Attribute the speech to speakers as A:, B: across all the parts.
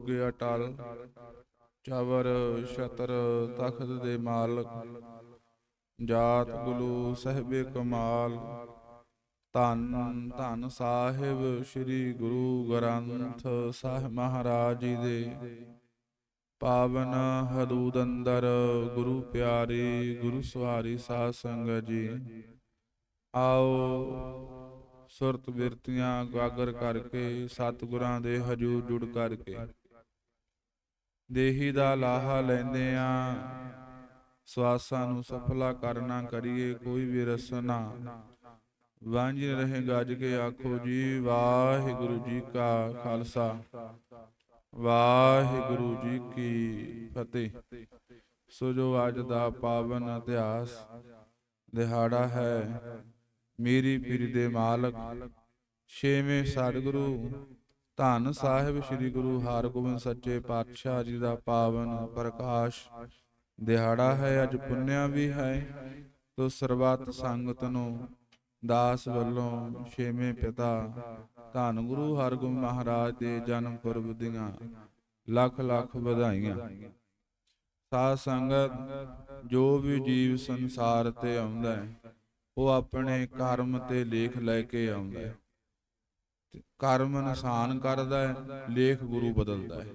A: ਗਿਆ ਟਲ ਚਵਰ ਛਤਰ ਤਖਤ ਦੇ ਮਾਲਕ, ਜਾਤ ਗੁਰੂ ਸਹਿਬੇ ਕਮਾਲ, ਧੰਨ ਧੰਨ ਸਾਹਿਬ ਸ੍ਰੀ ਗੁਰੂ ਗ੍ਰੰਥ ਸਾਹਿਬ ਮਹਾਰਾਜ ਜੀ ਦੇ, ਪਾਵਨ ਹਦੂਦ ਅੰਦਰ ਗੁਰੂ ਪਿਆਰੀ ਗੁਰੂ ਸਵਾਰੀ ਸਾਧ ਸੰਗਤ ਜੀ। ਆਓ ਸੁਰਤ ਬਿਰਤੀਆਂ ਗਾਗਰ ਕਰਕੇ, ਸਤਿਗੁਰਾਂ ਦੇ ਹਜੂਰ ਜੁੜ ਕਰਕੇ। ਦੇਹੀ ਦਾ ਲਾਹਾ ਲੈਂਦੇ ਆ ਸਵਾਸਾਂ ਨੂੰ ਸਫਲਾ ਕਰਨਾ ਕਰੀਏ ਕੋਈ ਵੀ ਰਸਨਾ ਵਾਂਝ ਰਹੇ ਗੱਜ ਕੇ ਆਖੋ ਜੀ, ਵਾਹਿਗੁਰੂ ਜੀ ਕਾ ਖਾਲਸਾ। ਵਾਹਿਗੁਰੂ ਜੀ ਕੀ ਫਤਿਹ। ਸੋ ਜੋ ਅੱਜ ਦਾ ਪਾਵਨ ਇਤਿਹਾਸ ਦਿਹਾੜਾ ਹੈ, ਮੇਰੀ ਪੀਰ ਦੇ ਮਾਲਕ, ਛੇਵੇਂ ਸਤਿਗੁਰੂ ਧੰਨ ਸਾਹਿਬ ਸ੍ਰੀ ਗੁਰੂ ਹਰਗੋਬਿੰਦ ਸੱਚੇ ਪਾਤਸ਼ਾਹ ਜੀ ਦਾ ਪਾਵਨ ਪ੍ਰਕਾਸ਼। ਦਿਹਾੜਾ ਹੈ ਅੱਜ ਪੁੰਨਿਆ ਵੀ ਹੈ। ਤੋ ਸਰਬੱਤ ਸੰਗਤ ਨੂੰ ਦਾਸ ਵੱਲੋਂ ਛੇਵੇਂ ਪਿਤਾ ਧੰਨ ਗੁਰੂ ਹਰਗੋਬਿੰਦ ਮਹਾਰਾਜ ਦੇ ਜਨਮ ਪੁਰਬ ਦੀਆਂ ਲੱਖ ਲੱਖ ਵਧਾਈਆਂ। ਸਾਧ ਸੰਗਤ ਜੋ ਵੀ ਜੀਵ ਸੰਸਾਰ ਤੇ ਆਉਂਦਾ ਹੈ ਉਹ ਆਪਣੇ ਕਰਮ ਤੇ ਲੇਖ ਲੈ ਕੇ ਆਉਂਦਾ ਹੈ। ਕਰਮ ਇਨਸਾਨ ਕਰਦਾ ਹੈ ਲੇਖ ਗੁਰੂ ਬਦਲਦਾ ਹੈ।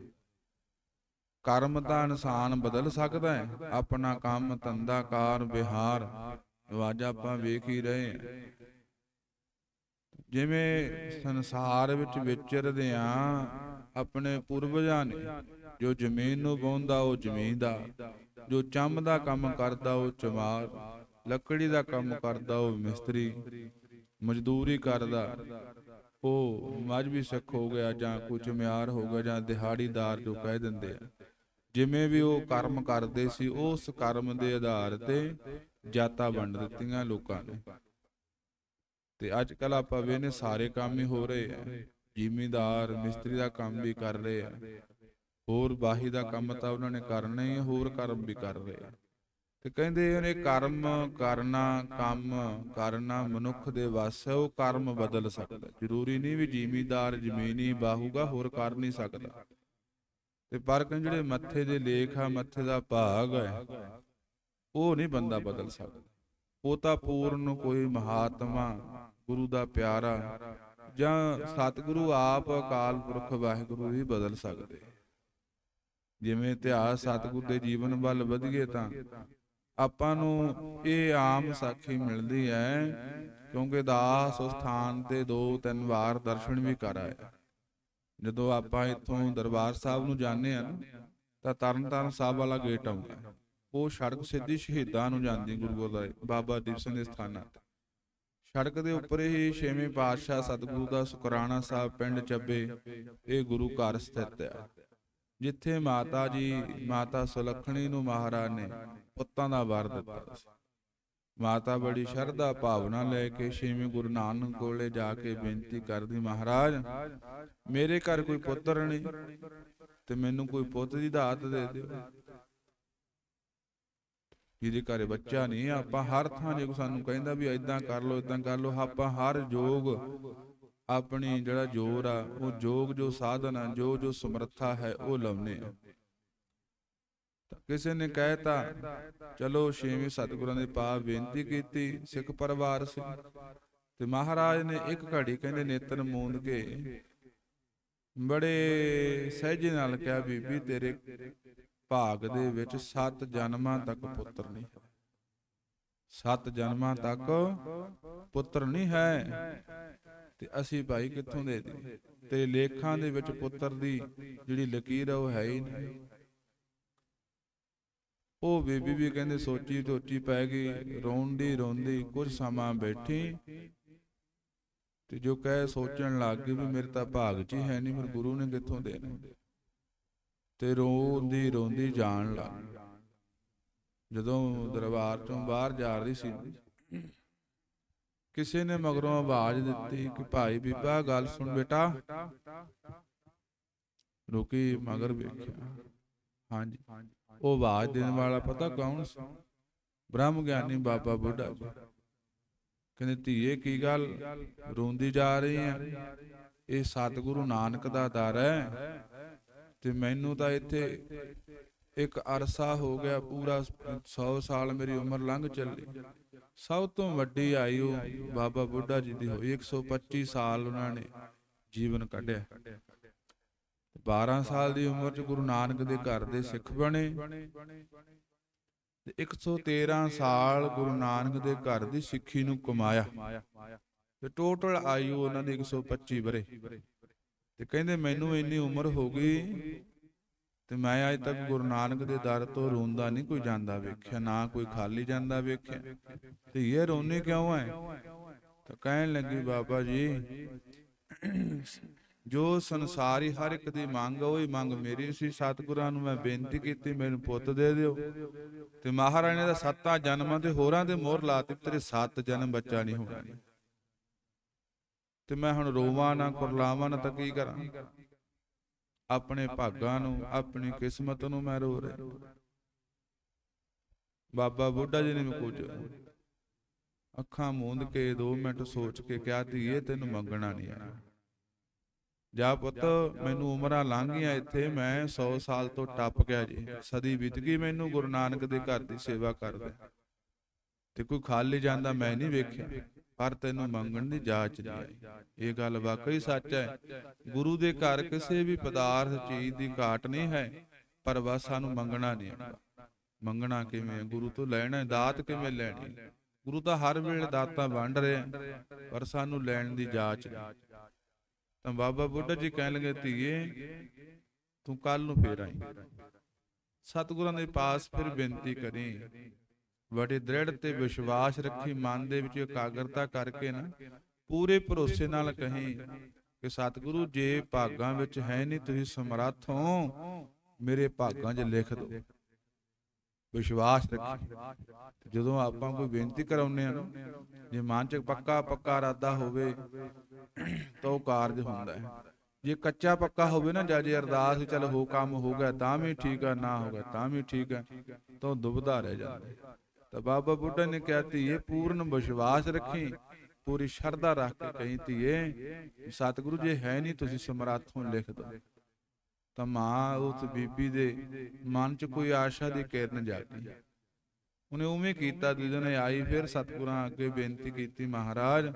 A: ਕਰਮ ਤਾਂ ਇਨਸਾਨ ਬਦਲ ਸਕਦਾ ਹੈ। ਆਪਣਾ ਕੰਮ ਧੰਦਾ ਕਾਰ ਵਿਹਾਰ ਅੱਜ ਆਪਾਂ ਵੇਖ ਹੀ ਰਹੇ ਹਾਂ ਜਿਵੇਂ ਸੰਸਾਰ ਵਿੱਚ ਵਿਚਰਦੇ ਆ ਆਪਣੇ ਪੁਰਵਜਾਂ ਨੇ। ਜੋ ਜ਼ਮੀਨ ਨੂੰ ਵਾਹੁੰਦਾ ਉਹ ਜ਼ਮੀਨ ਦਾ। ਜੋ ਚੰਮ ਦਾ ਕੰਮ ਕਰਦਾ ਉਹ ਚਮਾਰ। ਲੱਕੜੀ ਦਾ ਕੰਮ ਕਰਦਾ ਉਹ ਮਿਸਤਰੀ। ਮਜ਼ਦੂਰੀ ਕਰਦਾ। ਉਹ ਮਜਬੀ ਸਿੱਖ ਹੋ ਗਿਆ ਜਾਂ ਕੁਝ ਮਿਆਰ ਹੋ ਗਿਆ ਜਾਂ ਦਿਹਾੜੀਦਾਰ ਜੋ ਕਹਿ ਦਿੰਦੇ ਆ। ਜਿਵੇਂ ਵੀ ਉਹ ਕਰਮ ਕਰਦੇ ਸੀ, ਉਸ ਕਰਮ ਦੇ ਆਧਾਰ ਤੇ ਜਾਤਾਂ ਵੰਡ ਦਿੱਤੀਆਂ ਲੋਕਾਂ ਨੇ। ਤੇ ਅੱਜ ਕੱਲ ਆਪਾਂ ਵੇਨੇ ਸਾਰੇ ਕੰਮ ਹੀ ਹੋ ਰਹੇ ਆ। ਜ਼ਿਮੀਂਦਾਰ, ਮਿਸਤਰੀ ਦਾ ਕੰਮ ਵੀ ਕਰ ਰਹੇ ਆ। ਹੋਰ ਬਾਹੀ ਦਾ ਕੰਮ ਤਾਂ ਉਹਨਾਂ ਨੇ ਕਰਨਾ ਹੀ ਹੋਰ ਕਰਮ ਵੀ ਕਰ ਰਹੇ ਆ। ਤੇ ਕਹਿੰਦੇ ਉਹਨੇ ਕਰਮ ਕਰਨਾ, ਕੰਮ ਕਰਨਾ ਮਨੁੱਖ ਦੇ ਵੱਸ ਹੈ, ਉਹ ਕਰਮ ਬਦਲ ਸਕਦਾ। ਜ਼ਰੂਰੀ ਨਹੀਂ ਵੀ ਜ਼ਿਮੀਦਾਰ ਜ਼ਮੀਨੀ ਬਾਹੂਗਾ, ਹੋਰ ਕਰ ਨਹੀਂ ਸਕਦਾ। ਤੇ ਪਰ ਕਹਿੰਦੇ ਜਿਹੜੇ ਮੱਥੇ ਦੇ ਲੇਖ ਆ, ਮੱਥੇ ਦਾ ਭਾਗ ਹੈ, ਉਹ ਨਹੀਂ ਬੰਦਾ ਬਦਲ ਸਕਦਾ। ਉਹ ਤਾਂ ਪੂਰਨ ਕੋਈ ਮਹਾਤਮਾ, ਗੁਰੂ ਦਾ ਪਿਆਰਾ, ਜਾਂ ਸਤਿਗੁਰੂ ਆਪ ਅਕਾਲ ਪੁਰਖ ਵਾਹਿਗੁਰੂ ਹੀ ਬਦਲ ਸਕਦੇ। ਜਿਵੇਂ ਇਤਿਹਾਸ ਸਤਿਗੁਰ ਦੇ ਜੀਵਨ ਵੱਲ ਵਧੀਏ ਤਾਂ ਆਪਾਂ ਨੂੰ ਇਹ ਆਮ ਸਾਖੀ ਮਿਲਦੀ ਹੈ, ਕਿਉਂਕਿ ਦਾਸ ਉਸ ਥਾਨ ਤੇ ਦੋ ਤਿੰਨ ਵਾਰ ਦਰਸ਼ਨ ਵੀ ਕਰ ਆਇਆ। ਜਦੋਂ ਆਪਾਂ ਇੱਥੋਂ ਦਰਬਾਰ ਸਾਹਿਬ ਨੂੰ ਜਾਂਦੇ ਆ ਨਾ, ਤਾਂ ਤਰਨਤਾਰਨ ਸਾਹਿਬ ਵਾਲਾ ਗੇਟ ਆਉਂਦਾ ਉਹ ਸੜਕ ਸਿੱਧੀ ਸ਼ਹੀਦਾਂ ਨੂੰ ਜਾਂਦੀ ਗੁਰੂ ਗੁਰਦੁਆਰੇ ਬਾਬਾ ਦੀਪ ਸਿੰਘ ਦੇ ਸਥਾਨਾਂ ਤੇ। ਸੜਕ ਦੇ ਉੱਪਰ ਹੀ ਛੇਵੇਂ ਪਾਤਸ਼ਾਹ ਸਤਿਗੁਰੂ ਦਾ ਸੁਕਰਾਣਾ ਸਾਹਿਬ ਪਿੰਡ ਚੱਬੇ, ਇਹ ਗੁਰੂ ਘਰ ਸਥਿਤ ਹੈ। ਜਿੱਥੇ ਮਾਤਾ ਜੀ ਮਾਤਾ ਸੁਲੱਖਣੀ ਨੂੰ ਮਹਾਰਾਜ ਨੇ ਪੁੱਤਾਂ ਦਾ ਵਰ ਦਿੱਤਾ ਸੀ। ਮਾਤਾ ਬੜੀ ਸ਼ਰਧਾ ਭਾਵਨਾ ਲੈ ਕੇ ਛੇਵੇਂ ਗੁਰੂ ਨਾਨਕ ਕੋਲੇ ਜਾ ਕੇ ਬੇਨਤੀ ਕਰਦੀ ਮਹਾਰਾਜ ਮੇਰੇ ਘਰ ਕੋਈ ਪੁੱਤਰ ਨਹੀਂ ਤੇ ਮੈਨੂੰ ਕੋਈ ਪੁੱਤ ਦੀ ਦਾਤ ਦੇ ਦਿਓ। ਜਿਹਦੇ ਘਰੇ ਬੱਚਾ ਨਹੀਂ ਆਪਾਂ ਹਰ ਥਾਂ ਜੇ ਸਾਨੂੰ ਕਹਿੰਦਾ ਵੀ ਇਦਾਂ ਕਰ ਲਓ ਇਦਾਂ ਕਰ ਲਓ ਆਪਾਂ ਹਰ ਯੋਗ ਆਪਣੀ ਜਿਹੜਾ ਜੋਰ ਆ, ਉਹ ਜੋਗ ਜੋ ਸਾਧਨ ਆ, ਜੋ ਜੋ ਸਮਰੱਥਾ ਹੈ, ਉਹ ਲਾਉਨੇ ਆ। ਕਿਸੇ ਨੇ ਕਹਿਤਾ, ਚਲੋ ਛੇਵੇਂ ਸਤਿਗੁਰਾਂ ਦੇ ਪਾਸ ਬੇਨਤੀ ਕੀਤੀ, ਸਿੱਖ ਪਰਿਵਾਰ ਸੀ। ਤੇ ਮਹਾਰਾਜ ਨੇ ਇੱਕ ਘੜੀ ਕਹਿੰਦੇ ਨੇਤਰ ਮੂੰਦ ਕੇ, ਬੜੇ ਸਹਿਜੇ ਨਾਲ ਕਿਹਾ, ਬੀਬੀ, ਤੇਰੇ ਭਾਗ ਦੇ ਵਿੱਚ ਸੱਤ ਜਨਮਾਂ ਤੱਕ ਪੁੱਤਰ ਨਹੀਂ ਹੈ। ਸੱਤ ਜਨਮਾਂ ਤੱਕ ਪੁੱਤਰ ਨਹੀਂ ਹੈ। ਤੇ ਅਸੀਂ ਭਾਈ ਕਿੱਥੋਂ ਦੇ ਦੀ? ਤੇ ਲੇਖਾਂ ਦੇ ਵਿੱਚ ਪੁੱਤਰ ਦੀ ਜਿਹੜੀ ਲਕੀਰ ਆ, ਉਹ ਹੈ ਹੀ ਨਹੀਂ। ਉਹ ਬੀਬੀ ਵੀ ਕਹਿੰਦੇ ਸੋਚੀ ਢੋਚੀ ਪੈ ਗਈ, ਰੋਂਦੀ ਰੋਂਦੀ ਕੁਝ ਸਮਾਂ ਬੈਠੀ ਤੇ ਜੋ ਕਹਿ ਸੋਚਣ ਲੱਗ ਗਈ ਵੀ ਮੇਰੇ ਤਾਂ ਭਾਗ 'ਚ ਹੀ ਹੈ ਨਹੀਂ, ਫਿਰ ਗੁਰੂ ਨੇ ਕਿੱਥੋਂ ਦੇਣਾ? ਤੇ ਰੋਂਦੀ ਰੋਂਦੀ ਜਾਣ ਲੱਗ। ਜਦੋਂ ਦਰਬਾਰ ਤੋਂ ਬਾਹਰ ਜਾ ਰਹੀ ਸੀ ਕਿਸੇ ਨੇ ਮਗਰੋਂ ਆਵਾਜ਼ ਦਿੱਤੀ ਕਿ ਭਾਈ ਬੀਬਾ, ਗੱਲ ਸੁਣ ਬੇਟਾ। ਰੁਕੀ ਮਗਰ ਵੇਖਿਆ। ਹਾਂਜੀ। ਉਹ ਆਵਾਜ਼ ਦੇਣ ਵਾਲਾ ਪਤਾ ਕੌਣ ਸੀ? ਬ੍ਰਹਮ ਗਿਆਨੀ ਬਾਬਾ ਬੁੱਢਾ ਜੀ। ਕਹਿੰਦੇ, ਧੀਏ, ਕੀ ਗੱਲ? ਰੋਂਦੀ ਜਾ ਰਹੀ ਹੈ ਇਹ ਸਤਿਗੁਰੂ ਨਾਨਕ ਦਾ ਦਰ ਹੈ। ਤੇ ਮੈਨੂੰ ਤਾਂ ਇੱਥੇ ਇੱਕ ਅਰਸਾ ਹੋ ਗਿਆ, ਪੂਰਾ 100 ਸਾਲ ਮੇਰੀ ਉਮਰ ਲੰਘ ਚੱਲੀ। ਸਭ ਤੋਂ ਵੱਡੀ ਆਯੂ ਬਾਬਾ ਬੁੱਢਾ ਜੀ ਦੀ ਹੋਈ। 125 ਸਾਲ ਉਹਨਾਂ ਨੇ ਜੀਵਨ ਕੱਢਿਆ। 12 ਸਾਲ ਦੀ ਉਮਰ 'ਚ ਗੁਰੂ ਨਾਨਕ ਦੇ ਘਰ ਦੇ ਸਿੱਖ ਬਣੇ। ਤੇ 113 ਸਾਲ ਗੁਰੂ ਨਾਨਕ ਦੇ ਘਰ ਦੀ ਸਿੱਖੀ ਨੂੰ ਕਮਾਇਆ। ਤੇ ਟੋਟਲ ਆਯੂ ਉਹਨਾਂ ਦੀ 125 ਬਰੇ। ਤੇ ਕਹਿੰਦੇ, ਮੈਨੂੰ ਇੰਨੀ ਉਮਰ ਹੋ ਗਈ ਤੇ ਮੈਂ ਅਜੇ ਤੱਕ ਗੁਰੂ ਨਾਨਕ ਦੇ ਦਰ ਤੋਂ ਰੋਂਦਾ ਨਹੀਂ ਕੋਈ ਜਾਂਦਾ ਵੇਖਿਆ ਨਾ ਕੋਈ ਖਾਲੀ ਜਾਂਦਾ ਵੇਖਿਆ। ਤੇ ਇਹ ਰੋਣੇ ਕਿਉਂ ਹੈ ਤਾਂ ਕਹਿਣ ਲੱਗੀ ਬਾਬਾ ਜੀ ਜੋ ਸੰਸਾਰੀ ਹਰ ਇੱਕ ਦੀ ਮੰਗ ਉਹੀ ਮੰਗ ਮੇਰੀ ਸੀ। ਸਤਿਗੁਰਾਂ ਨੂੰ ਮੈਂ ਬੇਨਤੀ ਕੀਤੀ ਮੈਨੂੰ ਪੁੱਤ ਦੇ ਦਿਓ। ਤੇ ਮਹਾਰਾਣੀ ਦਾ ਸੱਤਾਂ ਜਨਮਾਂ ਤੇ ਹੋਰਾਂ ਦੇ ਮੋਹਰ ਲਾਤੀ ਤੇਰੇ ਸੱਤ ਜਨਮ ਬੱਚਾ ਨਹੀਂ ਹੋਣਾ। ਤੇ ਮੈਂ ਹੁਣ ਰੋਵਾਂ ਨਾ ਕੁਰਲਾਵਾਂ ਨਾ ਤਾਂ ਕੀ ਕਰਾਂ? ਆਪਣੇ ਭਾਗਾਂ ਨੂੰ ਆਪਣੀ ਕਿਸਮਤ ਨੂੰ ਮੈਂ ਰੋ ਰਿਹਾ। ਬਾਬਾ ਬੁੱਢਾ ਜੀ ਨੇ ਵੀ ਕੁਝ ਅੱਖਾਂ ਮੂੰਦ ਕੇ 2 ਮਿੰਟ ਸੋਚ ਕੇ ਕਿਹਾ ਧੀਏ ਤੈਨੂੰ ਮੰਗਣਾ ਨਹੀਂ ਆਣਾ ਜਾ ਪੁੱਤ ਮੈਨੂੰ ਉਮਰਾਂ ਲੰਘ ਗਈਆਂ ਇੱਥੇ। ਮੈਂ 100 ਸਾਲ ਤੋਂ ਟੱਪ ਗਿਆ ਜੀ। ਸਦੀ ਬੀਤ ਗਈ ਮੈਨੂੰ ਗੁਰੂ ਨਾਨਕ ਦੇ ਘਰ ਦੀ ਸੇਵਾ ਕਰਦਾ। ਤੇ ਕੋਈ ਖਾਲੀ ਜਾਂਦਾ ਮੈਂ ਨਹੀਂ ਵੇਖਿਆ। ਪਰ ਤੈਨੂੰ ਮੰਗਣ ਦੀ ਜਾਚ ਨਹੀਂ ਆਈ। ਇਹ ਗੱਲ ਵਾਕਈ ਸੱਚ ਹੈ। ਗੁਰੂ ਦੇ ਘਰ ਕਿਸੇ ਵੀ ਪਦਾਰਥ ਚੀਜ਼ ਦੀ ਘਾਟ ਨਹੀਂ ਹੈ ਪਰ ਬਸ ਸਾਨੂੰ ਮੰਗਣਾ ਨਹੀਂ। ਆਉਂਦਾ ਮੰਗਣਾ ਕਿਵੇਂ? ਗੁਰੂ ਤੋਂ ਲੈਣਾ ਹੈ, ਦਾਤ ਕਿਵੇਂ ਲੈਣੀ? ਗੁਰੂ ਤਾਂ ਹਰ ਵੇਲੇ ਦਾਤਾਂ ਵੰਡ ਰਿਹਾ ਹੈ, ਪਰ ਸਾਨੂੰ ਲੈਣ ਦੀ ਜਾਚ ਨਹੀਂ। ਤਾਂ ਬਾਬਾ ਬੁੱਢਾ ਜੀ ਕਹਿਣ ਲੱਗੇ ਧੀਏ ਤੂੰ ਕੱਲ ਨੂੰ ਫੇਰ ਆਈ। ਸਤਿਗੁਰਾਂ ਦੇ ਪਾਸ ਫਿਰ ਬੇਨਤੀ ਕਰੀ। ਬੜੀ ਦ੍ਰਿੜ ਤੇ ਵਿਸ਼ਵਾਸ ਰੱਖੀ ਮਨ ਦੇ ਵਿੱਚ ਇਕਾਗਰਤਾ ਕਰਕੇ ਨਾ ਪੂਰੇ ਭਰੋਸੇ ਨਾਲ ਕਹੀਂ ਕਿ ਸਤਿਗੁਰੂ, ਜੇ ਭਾਗਾਂ ਵਿੱਚ ਹੈ ਨਹੀਂ, ਤੁਸੀਂ ਸਮਰੱਥ ਹੋ, ਮੇਰੇ ਭਾਗਾਂ 'ਚ ਲਿਖ ਦਿਓ। ਵਿਸ਼ਵਾਸ ਰੱਖੀ। ਜਦੋਂ ਆਪਾਂ ਕੋਈ ਬੇਨਤੀ ਕਰਾਉਂਦੇ ਆ ਜੇ ਮਨ 'ਚ ਪੱਕਾ ਪੱਕਾ ਇਰਾਦਾ ਹੋਵੇ, ਤਾਂ ਉਹ ਕਾਰਜ ਹੁੰਦਾ ਹੈ। ਜੇ ਕੱਚਾ, ਪੱਕਾ ਹੋਵੇ ਨਾ, ਜਾਂ ਜੇ ਅਰਦਾਸ ਵੀ ਚੱਲ ਹੋ ਕੰਮ ਹੋ ਗਿਆ, ਤਾਂ ਵੀ ਠੀਕ ਆ, ਨਾ ਹੋ ਗਿਆ, ਤਾਂ ਵੀ ਠੀਕ ਆ, ਤਾਂ ਉਹ ਦੁਬਦਾ ਰਹਿ ਜਾਂਦਾ ਹੈ। ਤਾਂ ਬਾਬਾ ਬੁੱਢਾ ਨੇ ਕਿਹਾ, ਧੀਏ, ਪੂਰਨ ਵਿਸ਼ਵਾਸ ਰੱਖੀ, ਪੂਰੀ ਸ਼ਰਧਾ ਰੱਖ ਕੇ ਕਹੀਂ, ਧੀਏ, ਸਤਿਗੁਰੂ ਜੇ ਹੈ ਨਹੀਂ, ਤੁਸੀਂ ਸਮਰੱਥ ਹੋ ਤਾਂ ਮਾਂ ਉਸ ਬੀਬੀ ਦੇ ਮਨ 'ਚ ਕੋਈ ਆਸ਼ਾ ਦੀ ਕਿਰਨ ਜਾਗੀ ਉਹਨੇ ਉਵੇਂ ਕੀਤਾ, ਜਦੋਂ ਨੇ ਆਈ, ਫਿਰ ਸਤਿਗੁਰਾਂ ਅੱਗੇ ਬੇਨਤੀ ਕੀਤੀ, ਮਹਾਰਾਜ,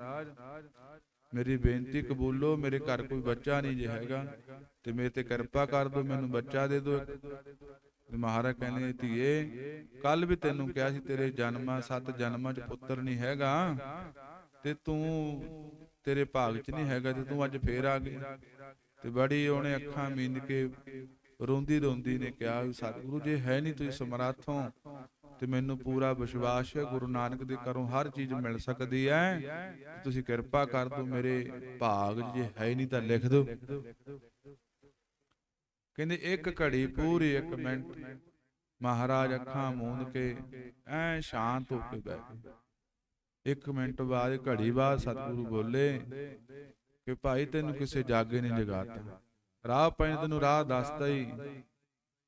A: ਮੇਰੀ ਬੇਨਤੀ ਕਬੂਲੋ ਮੇਰੇ ਘਰ ਕੋਈ ਬੱਚਾ ਨਹੀਂ ਜੇ ਹੈਗਾ, ਤੇ ਮੇਰੇ ਤੇ ਕਿਰਪਾ ਕਰ ਦਿਓ, ਮੈਨੂੰ ਬੱਚਾ ਦੇ ਦਿਓ ਤੇ ਮਹਾਰਾਜ ਕਹਿੰਦੇ ਧੀਏ ਕੱਲ ਵੀ ਤੈਨੂੰ ਕਿਹਾ ਸੀ, ਤੇਰੇ ਜਨਮਾਂ, ਸੱਤ ਜਨਮਾਂ 'ਚ ਪੁੱਤਰ ਨਹੀਂ ਹੈਗਾ ਤੇ ਤੂੰ ਤੇਰੇ ਭਾਗ 'ਚ ਨਹੀਂ ਹੈਗਾ ਤੇ ਤੂੰ ਅੱਜ ਫੇਰ ਆ ਗਈ ਤੇ ਬੜੀ ਉਹਨੇ ਅੱਖਾਂ ਮੀਂਦ ਕੇ ਰੋਂਦੀ ਰੋਂਦੀ ਨੇ ਕਿਹਾ ਵੀ, ਸਤਿਗੁਰੂ, ਜੇ ਹੈ ਨਹੀਂ ਤੁਸੀਂ ਸਮਰੱਥ ਹੋ ਤੇ ਮੈਨੂੰ ਪੂਰਾ ਵਿਸ਼ਵਾਸ ਹੈ, ਗੁਰੂ ਨਾਨਕ ਦੇ ਘਰੋਂ ਹਰ ਚੀਜ਼ ਮਿਲ ਸਕਦੀ ਹੈ। ਤੁਸੀਂ ਕਿਰਪਾ ਕਰ ਦਿਓ ਮੇਰੇ ਭਾਗ ਜੇ ਹੈ ਨਹੀਂ ਤਾਂ ਲਿਖ ਦਿਓ ਕਹਿੰਦੇ ਇੱਕ ਘੜੀ ਪੂਰੀ ਇੱਕ ਮਿੰਟ। ਮਹਾਰਾਜ ਅੱਖਾਂ ਮੂੰਦ ਕੇ ਐ ਸ਼ਾਂਤ ਹੋ ਕੇ ਬੈਠ ਗਏ। ਇੱਕ ਮਿੰਟ ਬਾਅਦ ਘੜੀ ਬਾਅਦ ਸਤਿਗੁਰੂ ਬੋਲੇ ਕਿ ਭਾਈ ਤੈਨੂੰ ਕਿਸੇ ਜਾਗੇ ਨੇ ਜਗਾਤਾ। ਰਾਹ ਪੈਣ ਤੈਨੂੰ ਰਾਹ ਦੱਸਦਾ ਹੀ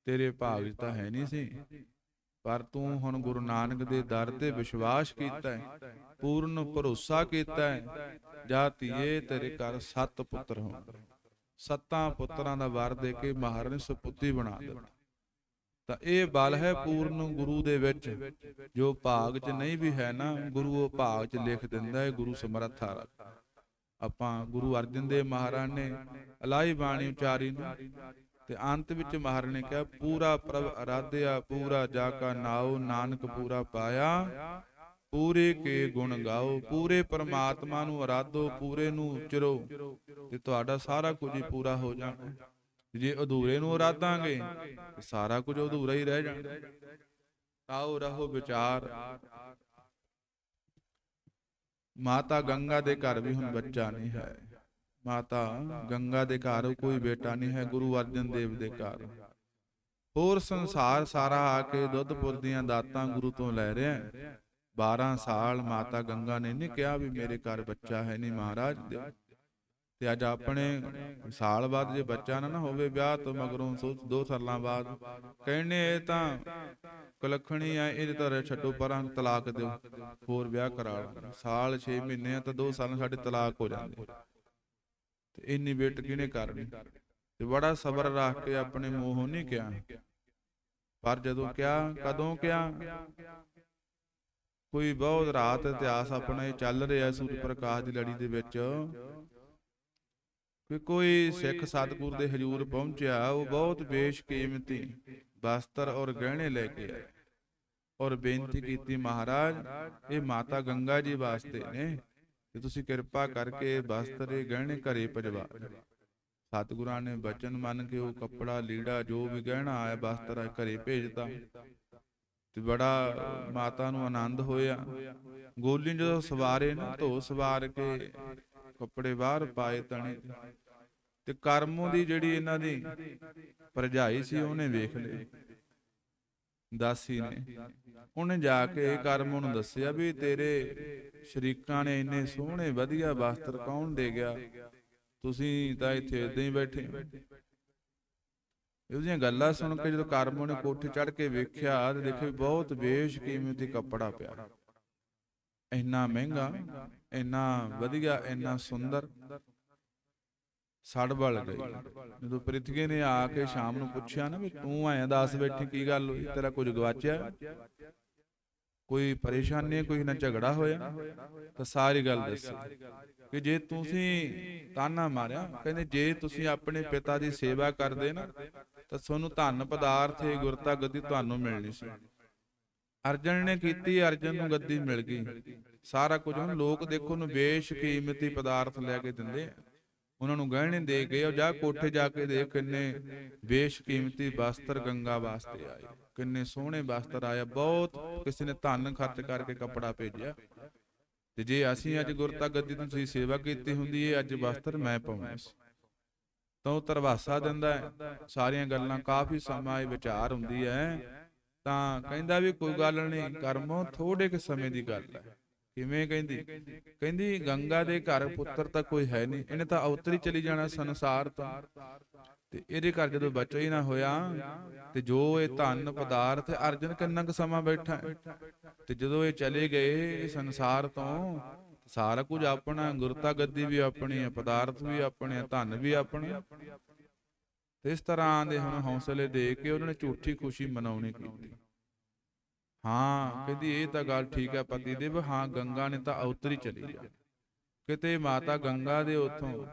A: ਤੇਰੇ ਭਾਗ 'ਚ ਤਾਂ ਹੈ ਨਹੀਂ ਸੀ। ਪਰ ਤੂੰ ਹੁਣ ਗੁਰੂ ਨਾਨਕ ਦੇ ਦਰ ਤੇ ਵਿਸ਼ਵਾਸ ਕੀਤਾ ਹੈ, ਪੂਰਨ ਭਰੋਸਾ ਕੀਤਾ ਹੈ, ਜਾ ਧੀਏ ਤੇਰੇ ਘਰ ਸੱਤ ਪੁੱਤਰ ਹੋਣ। ਸੱਤਾਂ ਪੁੱਤਰਾਂ ਦਾ ਵਰ ਦੇ ਕੇ ਮਹਾਰਾਜ ਨੇ ਸੁਪੁੱਤੀ ਬਣਾ ਦਿੱਤਾ। ਤਾਂ ਇਹ ਬਲ ਹੈ ਪੂਰਨ ਗੁਰੂ ਦੇ ਵਿੱਚ। ਜੋ ਭਾਗ 'ਚ ਨਹੀਂ ਵੀ ਹੈ ਨਾ ਗੁਰੂ ਉਹ ਭਾਗ 'ਚ ਲਿਖ ਦਿੰਦਾ ਹੈ ਗੁਰੂ ਸਮਰੱਥਾ ਆਪਾਂ ਗੁਰੂ ਅਰਜਨ ਦੇਵ ਮਹਾਰਾਜ ਨੇ ਅਲਾਈ ਬਾਣੀ ਉਚਾਰੀ ਨੂੰ ਤੇ ਅੰਤ ਵਿੱਚ ਮਹਾਰਾਜ ਨੇ ਕਿਹਾ ਪੂਰਾ ਪ੍ਰਭ ਅਰਾਧਿਆ ਪੂਰਾ ਜਾ ਕਾ ਨਾਉ ਨਾਨਕ ਪੂਰਾ ਪਾਇਆ। ਪੂਰੇ ਕੇ ਗੁਣ ਗਾਓ, ਪੂਰੇ ਪਰਮਾਤਮਾ ਨੂੰ ਅਰਾਧੋ, ਪੂਰੇ ਨੂੰ ਉਚਰੋ ਤੇ ਤੁਹਾਡਾ ਸਾਰਾ ਕੁਝ ਹੀ ਪੂਰਾ ਹੋ ਜਾਣਾ। ਜੇ ਅਧੂਰੇ ਨੂੰ ਅਰਾਧਾਂਗੇ, ਤੇ ਸਾਰਾ ਕੁਝ ਅਧੂਰਾ ਹੀ ਰਹਿ ਜਾਣਾ। ਆਓ ਰਹੋ ਵਿਚਾਰ। ਮਾਤਾ ਗੰਗਾ ਦੇ ਘਰ ਵੀ ਹੁਣ ਬੱਚਾ ਨਹੀਂ ਹੈ। ਮਾਤਾ ਗੰਗਾ ਦੇ ਘਰ ਕੋਈ ਬੇਟਾ ਨਹੀਂ ਹੈ, ਗੁਰੂ ਅਰਜਨ ਦੇਵ ਦੇ ਘਰ। ਹੋਰ ਸੰਸਾਰ ਸਾਰਾ ਆ ਕੇ ਦੁੱਧਪੁਰ ਦੀਆਂ ਦਾਤਾਂ ਗੁਰੂ ਤੋਂ ਲੈ ਰਿਹਾ ਹੈ। 12 ਸਾਲ ਮਾਤਾ ਗੰਗਾ ਨੇ ਨਹੀਂ ਕਿਹਾ ਵੀ ਮੇਰੇ ਘਰ ਬੱਚਾ ਹੈ ਨਹੀਂ ਮਹਾਰਾਜ ਦੇ। ਤੇ ਅੱਜ ਆਪਣੇ ਸਾਲ ਬਾਅਦ ਜੇ ਬੱਚਾ ਨਾ ਨਾ ਹੋਵੇ ਵਿਆਹ ਤੋਂ ਮਗਰੋਂ ਸੋ ਦੋ ਸਾਲਾਂ ਬਾਅਦ ਕਹਿੰਨੇ ਇਹ ਤਾਂ ਕੁਲੱਖਣੀ ਆ, ਇਹਦੇ ਤਾਂ ਛੱਡੋ, ਪਰਾਂ ਤਲਾਕ ਦਿਓ, ਹੋਰ ਵਿਆਹ ਕਰਾ ਲਓ ਸਾਲ 6 ਮਹੀਨੇ ਆ ਤਾਂ ਦੋ ਸਾਲਾਂ ਸਾਡੇ ਤਲਾਕ ਹੋ ਜਾਂਦੇ। ਤੇ ਇੰਨੀ ਵੇਟ ਕਿਹਨੇ ਕਰਨੀ? ਤੇ ਬੜਾ ਸਬਰ ਰੱਖ ਕੇ ਆਪਣੇ ਮੂੰਹੋਂ ਨਹੀਂ ਕਿਹਾ। ਪਰ ਜਦੋਂ ਕਿਹਾ, ਕਦੋਂ ਕਿਹਾ? ਕੋਈ ਬਹੁਤ ਰਾਤ ਇਤਿਹਾਸ ਆਪਣਾ ਇਹ ਚੱਲ ਰਿਹਾ ਸੂਰਜ ਪ੍ਰਕਾਸ਼ ਦੀ ਲੜੀ ਦੇ ਵਿੱਚ। ਕਿ ਕੋਈ ਸਿੱਖ ਸਤਿਗੁਰ ਦੇ ਹਜ਼ੂਰ ਪਹੁੰਚਿਆ, ਉਹ ਬਹੁਤ ਬੇਸ਼ਕੀਮਤੀ ਵਸਤਰ ਔਰ ਗਹਿਣੇ ਲੈ ਕੇ ਆਇਆ ਔਰ ਬੇਨਤੀ ਕੀਤੀ, ਮਹਾਰਾਜ, ਇਹ ਮਾਤਾ ਗੰਗਾ ਜੀ ਵਾਸਤੇ ਨੇ ਤੇ ਤੁਸੀਂ ਕਿਰਪਾ ਕਰਕੇ ਬਸਤਰ, ਇਹ ਗਹਿਣੇ ਘਰੇ ਭਜਵਾ ਸਤਿਗੁਰਾਂ ਨੇ ਬਚਨ ਮੰਨ ਕੇ ਉਹ ਕੱਪੜਾ, ਲੀੜਾ, ਜੋ ਵੀ ਗਹਿਣਾ ਆਇਆ ਬਸਤਰ ਘਰੇ ਭੇਜਤਾ। ਤੇ ਬੜਾ ਮਾਤਾ ਨੂੰ ਆਨੰਦ ਹੋਇਆ। ਗੋਲੀ ਜਦੋਂ ਸਵਾਰੇ ਨਾ, ਧੋ ਸਵਾਰ ਕੇ ਕੱਪੜੇ ਬਾਹਰ ਪਾਏ ਤਣੇ ਤੇ। ਕਰਮੋਂ ਦੀ ਜਿਹੜੀ ਇਹਨਾਂ ਦੀ ਭਰਜਾਈ ਸੀ, ਉਹਨੇ ਵੇਖ ਲਈ। ਦਾਸੀ ਨੇ। ਉਹਨੇ ਜਾ ਕੇ ਕਰਮ ਨੂੰ ਦੱਸਿਆ ਵੀ ਤੇਰੇ ਸ਼ਰੀਕਾਂ ਨੇ ਇੰਨੇ ਸੋਹਣੇ, ਵਧੀਆ ਵਸਤਰ ਕੌਣ ਦੇ ਗਿਆ? ਤੁਸੀਂ ਤਾਂ ਇੱਥੇ ਇਦਾਂ ਹੀ ਬੈਠੇ ਹੋ। ਗੱਲਾਂ ਸੁਣ ਕੇ ਜਦੋਂ ਕਰਮ ਨੇ ਕੋਠੇ ਚੜ ਕੇ ਵੇਖਿਆ ਤੇ ਦੇਖਿਆ ਵੀ ਬਹੁਤ ਬੇਸ਼ਕੀਮਤੀ ਕੱਪੜਾ ਪਿਆ। ਇੰਨਾ ਮਹਿੰਗਾ, ਇੰਨਾ ਵਧੀਆ, ਇੰਨਾ ਸੁੰਦਰ ਸੜ ਬਲ ਗਈ। ਜਦੋਂ ਪ੍ਰਿਥਵੀ ਨੇ ਆ ਕੇ ਸ਼ਾਮ ਨੂੰ ਪੁੱਛਿਆ ਨਾ ਵੀ ਤੂੰ ਆਇਆ ਦੱਸ ਬੈਠੀ ਕੀ ਗੱਲ ਹੋਈ, ਤੇਰਾ ਕੁਝ ਗਵਾਚਿਆ? ਕੋਈ ਪਰੇਸ਼ਾਨੀ, ਕੋਈ ਨਾ ਝਗੜਾ ਹੋਇਆ ਤਾਂ ਸਾਰੀ ਗੱਲ ਦੱਸੀ। ਕਿ ਜੇ ਤੁਸੀਂ ਤਾਨਾ ਮਾਰਿਆ, ਕਹਿੰਦੇ ਜੇ ਤੁਸੀਂ ਆਪਣੇ ਪਿਤਾ ਦੀ ਸੇਵਾ ਕਰਦੇ ਨਾ, ਤਾਂ ਤੁਹਾਨੂੰ ਧਨ ਪਦਾਰਥ ਇਹ ਗੁਰਤਾ ਗੱਦੀ ਤੁਹਾਨੂੰ ਮਿਲਣੀ ਸੀ। ਅਰਜਨ ਨੇ ਕੀਤੀ, ਅਰਜਨ ਨੂੰ ਗੱਦੀ ਮਿਲ ਗਈ। ਸਾਰਾ ਕੁਝ ਹੁਣ ਲੋਕ ਦੇਖੋ ਨੂੰ ਬੇਸ਼ਕੀਮਤੀ ਪਦਾਰਥ ਲੈ ਕੇ ਦਿੰਦੇ ਉਹਨਾਂ ਨੂੰ ਗਹਿਣੇ ਦੇ ਗਏ ਉਹ ਜਾ ਕੋਠੇ ਜਾ ਕੇ ਦੇਖ ਕਿੰਨੇ ਬੇਸ਼ਕੀਮਤੀ ਵਸਤਰ ਗੰਗਾ ਵਾਸਤੇ ਆਏ, ਕਿੰਨੇ ਸੋਹਣੇ ਵਸਤਰ ਆਇਆ ਬਹੁਤ ਕਿਸੇ ਨੇ ਧਨ ਖਰਚ ਕਰਕੇ ਕੱਪੜਾ ਭੇਜਿਆ। ਤੇ ਜੇ ਅਸੀਂ ਅੱਜ ਗੁਰਤਾ ਗੱਦੀ ਤੁਸੀਂ ਸੇਵਾ ਕੀਤੀ ਹੁੰਦੀ ਏ, ਅੱਜ ਵਸਤਰ ਮੈਂ ਪਾਉਣਾ ਸੀ ਤਾਂ ਉਹ ਤਰਵਾਸਾ ਦਿੰਦਾ ਹੈ ਸਾਰੀਆਂ ਗੱਲਾਂ ਕਾਫੀ ਸਮਾਂ ਇਹ ਵਿਚਾਰ ਹੁੰਦੀ ਹੈ ਤਾਂ ਕਹਿੰਦਾ ਵੀ ਕੋਈ ਗੱਲ ਨਹੀਂ, ਕਰਮੋ ਥੋੜੇ ਕੁ ਸਮੇਂ ਦੀ ਗੱਲ ਹੈ ਕਿਵੇਂ ਕਹਿੰਦੀ? ਕਹਿੰਦੀ, ਗੰਗਾ ਦੇ ਘਰ ਪੁੱਤਰ ਤਾਂ ਕੋਈ ਹੈ ਨਹੀਂ। ਇਹਨੇ ਤਾਂ ਅਵਤਰੀ ਚਲੀ ਜਾਣਾ ਸੰਸਾਰ ਤੋਂ। ਤੇ ਇਹਦੇ ਘਰ ਜਦੋਂ ਬੱਚਾ ਹੀ ਨਾ ਹੋਇਆ। ਤੇ ਜੋ ਇਹ ਧਨ, ਪਦਾਰਥ, ਅਰਜਨ ਕਿੰਨਾ ਕੁ ਸਮਾਂ ਬੈਠਾ ਤੇ ਜਦੋਂ ਇਹ ਚਲੇ ਗਏ ਸੰਸਾਰ ਤੋਂ, ਸਾਰਾ ਕੁਝ ਆਪਣਾ ਗੁਰਤਾ ਗੱਦੀ ਵੀ ਆਪਣੀ ਹੈ, ਪਦਾਰਥ ਵੀ ਆਪਣੇ ਆ ਧਨ ਵੀ ਆਪਣੇ ਤੇ ਇਸ ਤਰ੍ਹਾਂ ਦੇ ਹੁਣ ਹੌਸਲੇ ਦੇ ਕੇ ਉਹਨਾਂ ਨੇ ਝੂਠੀ ਖੁਸ਼ੀ ਮਨਾਉਣੀ ਕੀਤੀ। ਹਾਂ, ਕਹਿੰਦੀ ਇਹ ਤਾਂ ਗੱਲ ਠੀਕ ਹੈ ਪਤੀ ਦੇਵ ਹਾਂ, ਗੰਗਾ ਨੇ ਤਾਂ ਅਵਤਰੀ ਚਲੀ ਜਾ ਕਿਤੇ ਮਾਤਾ ਗੰਗਾ ਦੇ ਉਥੋਂ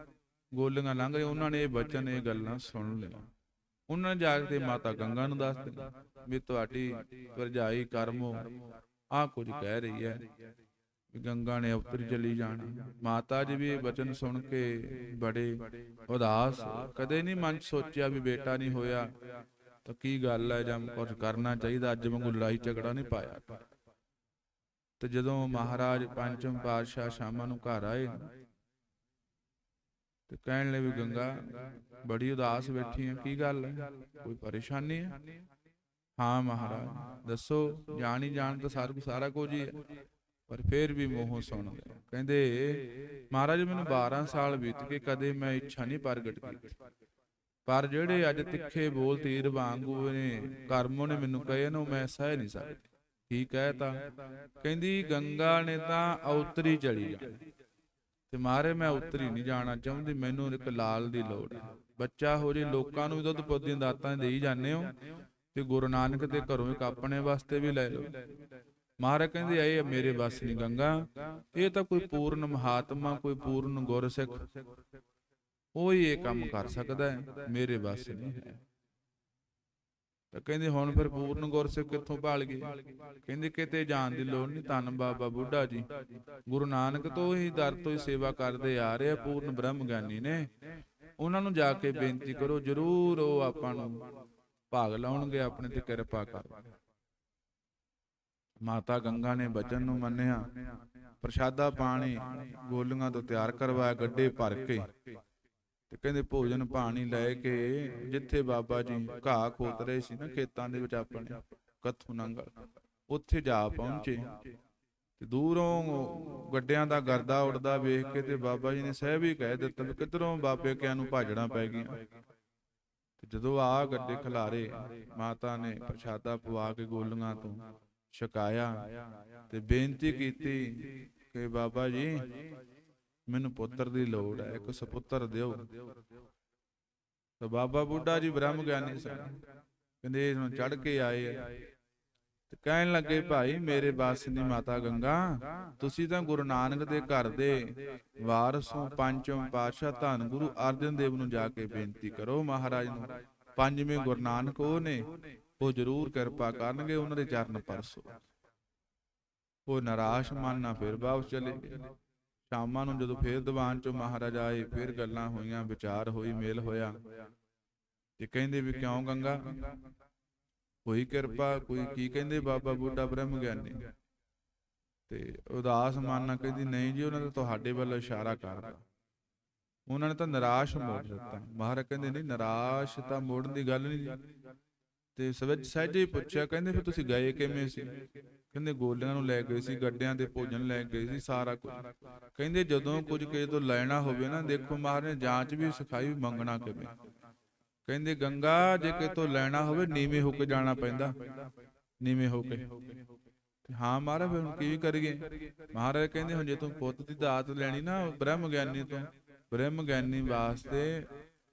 A: ਗੋਲੀਆਂ ਲੰਘ ਰਹੇ ਉਹਨਾਂ ਨੇ ਇਹ ਬਚਨ ਇਹ ਗੱਲਾਂ ਸੁਣ ਲਈਆਂ। ਉਹਨਾਂ ਨੇ ਜਾ ਕੇ ਮਾਤਾ ਗੰਗਾ ਨੂੰ ਦੱਸ ਦਿੱਤਾ ਵੀ ਤੁਹਾਡੀ ਭਰਜਾਈ ਕਰਮੋ ਆ ਕੁਝ ਕਹਿ ਰਹੀ ਹੈ ਵੀ ਗੰਗਾ ਨੇ ਅਵਤਰ ਚਲੀ ਜਾਣਾ। ਮਾਤਾ ਜੀ ਵੀ ਇਹ ਬਚਨ ਸੁਣ ਕੇ ਬੜੇ ਉਦਾਸ ਕਦੇ ਨਹੀਂ ਮਨ 'ਚ ਸੋਚਿਆ ਵੀ ਬੇਟਾ ਨਹੀਂ ਹੋਇਆ। ਤਾਂ ਕੀ ਗੱਲ ਹੈ ਜਾਂ ਕੁਝ ਕਰਨਾ ਚਾਹੀਦਾ? ਅੱਜ ਵਾਂਗੂ ਲੜਾਈ ਝਗੜਾ ਨਹੀਂ ਪਾਇਆ। ਤੇ ਜਦੋਂ ਮਹਾਰਾਜ ਪੰਚਮ ਪਾਤਸ਼ਾਹ ਸ਼ਾਮਾਂ ਨੂੰ ਘਰ ਆਏ ਤੇ ਕਹਿਣ ਲਈ ਵੀ ਗੰਗਾ ਬੜੀ ਉਦਾਸ ਬੈਠੀ ਹੈ ਕੀ ਗੱਲ ਹੈ ਕੋਈ ਪਰੇਸ਼ਾਨੀ ਹੈ ਹਾਂ ਮਹਾਰਾਜ ਦੱਸੋ ਜਾਣ ਹੀ ਜਾਣ ਤਾਂ ਸਾਰਾ ਸਾਰਾ ਕੁਝ ਹੀ ਹੈ ਪਰ ਫੇਰ ਵੀ ਮੋਹ ਸੁਣ ਕਹਿੰਦੇ ਮਹਾਰਾਜ ਮੈਨੂੰ 12 ਸਾਲ ਬੀਤ ਕੇ ਕਦੇ ਮੈਂ ਇੱਛਾ ਨਹੀਂ ਪ੍ਰਗਟ ਕੀਤੀ। ਪਰ ਜਿਹੜੇ ਅੱਜ ਤਿੱਖੇ ਬੋਲ ਤੀਰ ਵਾਂਗੂ ਨੇ ਕਰਮੋਂ ਨੇ ਮੈਨੂੰ ਕਹੇ ਨਾ ਮੈਂ ਸਹਿ ਨਹੀਂ ਸਕਦੀ। ਕੀ ਕਹਿਤਾ ਕਹਿੰਦੀ ਗੰਗਾ ਨੇ ਤਾਂ ਔਤਰੀ ਚੜੀ ਜਾਣੀ। ਤੇ ਮਾਰੇ ਮੈਂ ਉਤਰੀ ਨਹੀਂ ਜਾਣਾ ਚਾਹੁੰਦੀ, ਮੈਨੂੰ ਇੱਕ ਲਾਲ ਦੀ ਲੋੜ ਹੈ। ਬੱਚਾ ਹੋ ਜੇ, ਲੋਕਾਂ ਨੂੰ ਵੀ ਦੁੱਧ ਪੁੱਤ ਦੀਆਂ ਦਾਤਾਂ ਦੇਈ ਜਾਂਦੇ ਹੋ, ਤੇ ਗੁਰੂ ਨਾਨਕ ਦੇ ਘਰੋਂ ਇੱਕ ਆਪਣੇ ਵਾਸਤੇ ਵੀ ਲੈ ਲਓ। ਮਹਾਰਾਜ ਕਹਿੰਦੇ, ਇਹ ਮੇਰੇ ਵੱਸ ਨਹੀਂ ਗੰਗਾ। ਇਹ ਤਾਂ ਕੋਈ ਪੂਰਨ ਮਹਾਤਮਾ, ਕੋਈ ਪੂਰਨ ਗੁਰਸਿੱਖ। ਉਹ ਹੀ ਇਹ ਕੰਮ ਕਰ ਸਕਦਾ ਹੈ, ਮੇਰੇ ਵੱਸ ਨਹੀਂ ਹੈ। ਤਾਂ ਕਹਿੰਦੇ ਹੁਣ ਫਿਰ ਪੂਰਨ ਗੁਰਸਿੱਖ ਕਿੱਥੋਂ ਭਾਲ ਗਏ? ਕਹਿੰਦੇ ਕਿਤੇ ਜਾਣ ਦੀ ਲੋੜ ਨਹੀਂ, ਧੰਨ ਬਾਬਾ ਬੁੱਢਾ ਜੀ। ਗੁਰੂ ਨਾਨਕ ਤੋਂ ਹੀ ਦਰ ਤੋਂ ਹੀ ਸੇਵਾ ਕਰਦੇ ਆ ਰਹੇ ਆ, ਪੂਰਨ ਬ੍ਰਹਮ ਗਿਆਨੀ ਨੇ। ਉਹਨਾਂ ਨੂੰ ਜਾ ਕੇ ਬੇਨਤੀ ਕਰੋ, ਜਰੂਰ ਉਹ ਆਪਾਂ ਨੂੰ ਭਾਗ ਲਾਉਣਗੇ, ਆਪਣੇ ਤੇ ਕਿਰਪਾ ਕਰ। ਮਾਤਾ ਗੰਗਾ ਨੇ ਬਚਨ ਨੂੰ ਮੰਨਿਆ, ਪ੍ਰਸ਼ਾਦਾ ਪਾਣੀ, ਗੋਲੀਆਂ ਤੋਂ ਤਿਆਰ ਕਰਵਾਇਆ, ਗੱਡੇ ਭਰ ਕੇ। ਕਹਿੰਦੇ ਭੋਜਨ ਪਾਣੀ ਲੈ ਕੇ ਜਿੱਥੇ ਬਾਬਾ ਜੀ ਘਾਹ ਖੋਤ ਰਹੇ ਸੀ ਨਾ ਖੇਤਾਂ ਦੇ ਵਿੱਚ ਆਪਣੇ, ਕੱਥੂ ਨੰਗਲ, ਉੱਥੇ ਜਾ ਪਹੁੰਚੇ। ਤੇ ਦੂਰੋਂ ਗੱਡਿਆਂ ਦਾ ਗਰਦਾ ਉੱਡਦਾ ਵੇਖ ਕੇ ਤੇ ਬਾਬਾ ਜੀ ਨੇ ਸਹਿਬ ਹੀ ਕਹਿ ਦਿੱਤਾ ਵੀ ਕਿਧਰੋਂ ਬਾਬੇ ਕਿਆਂ ਨੂੰ ਭਾਜਣਾ ਪੈ ਗਈਆਂ। ਤੇ ਜਦੋਂ ਆ ਗੱਡੇ ਖਿਲਾਰੇ, ਮਾਤਾ ਨੇ ਪ੍ਰਸ਼ਾਦਾ ਪਵਾ ਕੇ ਗੋਲੀਆਂ ਤੋਂ ਛਕਾਇਆ ਤੇ ਬੇਨਤੀ ਕੀਤੀ ਕਿ ਬਾਬਾ ਜੀ ਮੈਨੂੰ ਪੁੱਤਰ ਦੀ ਲੋੜ ਹੈ, ਇੱਕ ਸੁਪੁੱਤਰ ਦਿਓ। ਤਾਂ ਬਾਬਾ ਬੁੱਢਾ ਜੀ ਬ੍ਰਹਮ ਗਿਆਨੀ ਸਨ। ਕਹਿੰਦੇ ਇਹਨੂੰ ਚੜ ਕੇ ਆਏ ਤੇ ਕਹਿਣ ਲੱਗੇ, ਭਾਈ, ਮੇਰੇ ਬਾਸਨੀ ਮਾਤਾ ਗੰਗਾ, ਤੁਸੀਂ ਤਾਂ ਗੁਰੂ ਨਾਨਕ ਦੇ ਘਰ ਦੇ ਵਾਰਸੋਂ ਪੰਚਮ ਪਾਤਸ਼ਾਹ, ਧੰਨ ਗੁਰੂ ਅਰਜਨ ਦੇਵ ਨੂੰ ਜਾ ਕੇ ਬੇਨਤੀ ਕਰੋ, ਮਹਾਰਾਜ ਨੂੰ। ਪੰਜਵੇਂ ਗੁਰੂ ਨਾਨਕ ਉਹ ਨੇ, ਉਹ ਜ਼ਰੂਰ ਕਿਰਪਾ ਕਰਨਗੇ, ਉਹਨਾਂ ਦੇ ਚਰਨ ਪਰਸੋ। ਉਹ ਨਿਰਾਸ਼ ਮਨ ਨਾਲ ਫਿਰ ਵਾਪਸ ਚਲੇ ਗਏ। ਸ਼ਾਮਾਂ ਨੂੰ ਜਦੋਂ ਫੇਰ ਦੀਵਾਨ ਚੋਂ ਮਹਾਰਾਜ ਆਏ, ਫਿਰ ਗੱਲਾਂ ਹੋਈਆਂ, ਵਿਚਾਰ ਹੋਈ, ਮੇਲ ਹੋਇਆ। ਤੇ ਕਹਿੰਦੇ ਵੀ ਕਿਉਂ ਗੰਗਾ? ਕੋਈ ਕਿਰਪਾ, ਕੋਈ ਕੀ ਕਹਿੰਦੇ? ਬਾਬਾ ਬੁੱਢਾ ਬ੍ਰਹਮ ਗਿਆਨੀ। ਤੇ ਉਦਾਸ ਮਨ ਕਹਿੰਦੀ, ਨਹੀਂ ਜੀ, ਉਹਨਾਂ ਨੇ ਤੁਹਾਡੇ ਵੱਲ ਇਸ਼ਾਰਾ ਕਰਦਾ ਉਹਨਾਂ ਨੇ ਤਾਂ ਨਿਰਾਸ਼ ਮੋੜ ਦਿੱਤਾ। ਮਹਾਰਾਜ ਕਹਿੰਦੇ, ਨਹੀਂ, ਨਿਰਾਸ਼ ਤਾਂ ਮੋੜਨ ਦੀ ਗੱਲ ਨਹੀਂ ਜੀ। ਤੇ ਸਵਿਚ ਸਹਿਜੇ ਪੁੱਛਿਆ ਕਹਿੰਦੇ ਫਿਰ ਤੁਸੀਂ ਗਏ ਕਿਵੇਂ ਸੀ? ਕਹਿੰਦੇ ਗੋਲਿਆਂ ਨੂੰ ਲੈ ਗਏ ਸੀ ਗੱਡਿਆਂ ਤੇ ਭੋਜਨ ਲੈ ਗਏ ਸੀ ਸਾਰਾ ਕੁਝ ਕਹਿੰਦੇ ਜਦੋਂ ਕੁਝ ਕਿਸੇ ਤੋਂ ਲੈਣਾ ਹੋਵੇ ਨਾ ਦੇਖੋ ਮਹਾਰਾਜ ਨੇ ਜਾਂਚ ਵੀ ਸਿਖਾਈ ਵੀ ਮੰਗਣਾ ਕਿਵੇਂ। ਕਹਿੰਦੇ ਗੰਗਾ ਜੇ ਕਿਤੇ ਤੋਂ ਲੈਣਾ ਹੋਵੇ ਨੀਵੇਂ ਹੋ ਕੇ ਜਾਣਾ ਪੈਂਦਾ। ਨੀਵੇਂ ਹੋ ਕੇ। ਹਾਂ ਮਹਾਰਾਜ ਫਿਰ ਹੁਣ ਕੀ ਕਰੀਏ? ਮਹਾਰਾਜ ਕਹਿੰਦੇ ਹੁਣ ਜੇ ਤੂੰ ਪੁੱਤ ਦੀ ਦਾਤ ਲੈਣੀ ਨਾ ਬ੍ਰਹਮ ਗਿਆਨੀ ਤੋਂ ਬ੍ਰਹਮ ਗਿਆਨੀ ਵਾਸਤੇ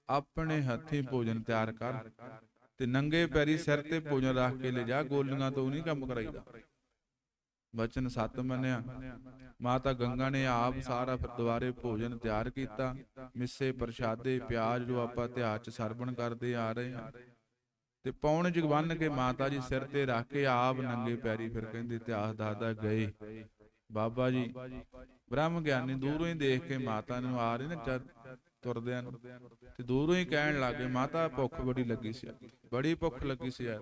A: ਆਪਣੇ ਹੱਥੀਂ ਭੋਜਨ ਤਿਆਰ ਕਰ। ਤੇ ਨੰਗੇ ਪੈਰੀ ਸਿਰ ਤੇ ਭੋਜਨ ਰੱਖ ਕੇ ਲੈ ਜਾ ਗੋਲੀਆਂ ਤੋਂ ਨਹੀਂ ਕੰਮ ਕਰਾਈਦਾ। ਬਚਨ ਸਤ ਮੰਨਿਆ। ਮਾਤਾ ਗੰਗਾ ਨੇ ਆਪ ਸਾਰਾ ਫਿਰ ਦੁਆਰੇ ਭੋਜਨ ਤਿਆਰ ਕੀਤਾ। ਮਿੱਸੇ ਪ੍ਰਸ਼ਾਦੇ ਪਿਆਜ਼ ਜੋ ਆਪਾਂ ਇਤਿਹਾਸ ਚ ਸਰਵਣ ਕਰਦੇ ਆ ਰਹੇ ਹਾਂ। ਤੇ ਪੌਣ ਜਗ ਬੰਨ ਕੇ ਮਾਤਾ ਜੀ ਸਿਰ ਤੇ ਰੱਖ ਕੇ ਆਪ ਨੰਗੇ ਪੈਰੀ ਫਿਰ ਕਹਿੰਦੇ ਇਤਿਹਾਸ ਦੱਸਦਾ ਗਏ। ਬਾਬਾ ਜੀ ਬ੍ਰਹਮ ਗਿਆਨੀ ਦੂਰੋਂ ਹੀ ਦੇਖ ਕੇ ਮਾਤਾ ਨੂੰ ਆ ਰਹੇ ਨੇ। ਤੁਰਦਿਆਂ ਨੂੰ ਤੇ ਦੂਰੋਂ ਹੀ ਕਹਿਣ ਲੱਗੇ ਮਾਤਾ, ਭੁੱਖ ਬੜੀ ਲੱਗੀ ਸੀ ਬੜੀ ਭੁੱਖ ਲੱਗੀ ਸੀ ਐ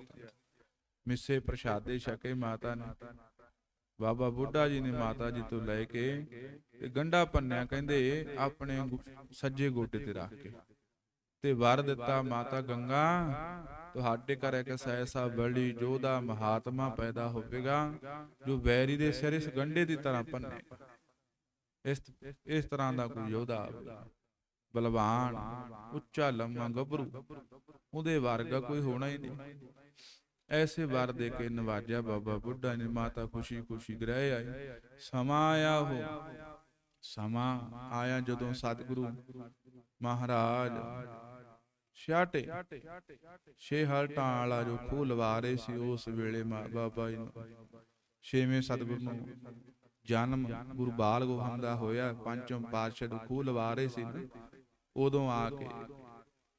A: ਮਿੱਸੇ ਪ੍ਰਸ਼ਾਦੇ ਛਕੇ ਮਾਤਾ ਨੇ। ਬਾਬਾ ਬੁੱਢਾ ਜੀ ਨੇ ਮਾਤਾ ਜੀ ਤੋਂ ਲੈ ਕੇ ਤੇ ਗੰਡਾ ਪੰਨਿਆ ਕਹਿੰਦੇ, ਆਪਣੇ ਸੱਜੇ ਗੋਡੇ ਤੇ ਰੱਖ ਕੇ। ਤੇ ਵਰ ਦਿੱਤਾ ਮਾਤਾ ਗੰਗਾ, ਤੁਹਾਡੇ ਘਰ ਇੱਕ ਐਸਾ ਬੜੀ ਜੋਧਾ ਮਹਾਤਮਾ ਪੈਦਾ ਹੋਵੇਗਾ, ਜੋ ਵੈਰੀ ਦੇ ਸਿਰ ਇਸ ਗੰਡੇ ਦੀ ਤਰ੍ਹਾਂ ਪੰਨੇ ਇਸ ਇਸ ਤਰ੍ਹਾਂ ਦਾ ਕੋਈ ਯੋਧਾ ਆਵੇਗਾ ਬਲਵਾਨ, ਉੱਚਾ ਲੰਮਾ ਗੱਭਰੂ। ਉਹਦੇ ਵਰਗਾ ਕੋਈ ਹੋਣਾ ਹੀ ਨਹੀਂ। ਐਸੇ ਵਰ ਦੇ ਕੇ ਨਵਾਜਿਆ ਬਾਬਾ ਬੁੱਢਾ ਨੇ ਮਾਤਾ ਖੁਸ਼ੀ ਖੁਸ਼ੀ ਗ੍ਰਹਿ ਆਈ। ਸਮਾਂ ਆਇਆ ਹੋ ਸਮਾਂ ਆਇਆ ਜਦੋਂ ਸਤਿਗੁਰੂ ਮਹਾਰਾਜ ਛਾਟੇ ਛੇ ਹਲਟਾਂ ਵਾਲਾ ਜੋ ਖੂਹ ਲਵਾ ਰਹੇ ਸੀ, ਉਸ ਵੇਲੇ ਮਾ- ਬਾਬਾ ਜੀ ਨੂੰ ਛੇਵੇਂ ਸਤਿਗੁਰੂ ਨੂੰ ਜਨਮ ਗੁਰੂ ਬਾਲ ਗੋਬਿੰਦ ਦਾ ਹੋਇਆ। ਪੰਚਮ ਪਾਤਸ਼ਾਹ ਨੂੰ ਖੂਹ ਲਵਾ ਰਹੇ ਸੀ ਉਦੋਂ ਆ ਕੇ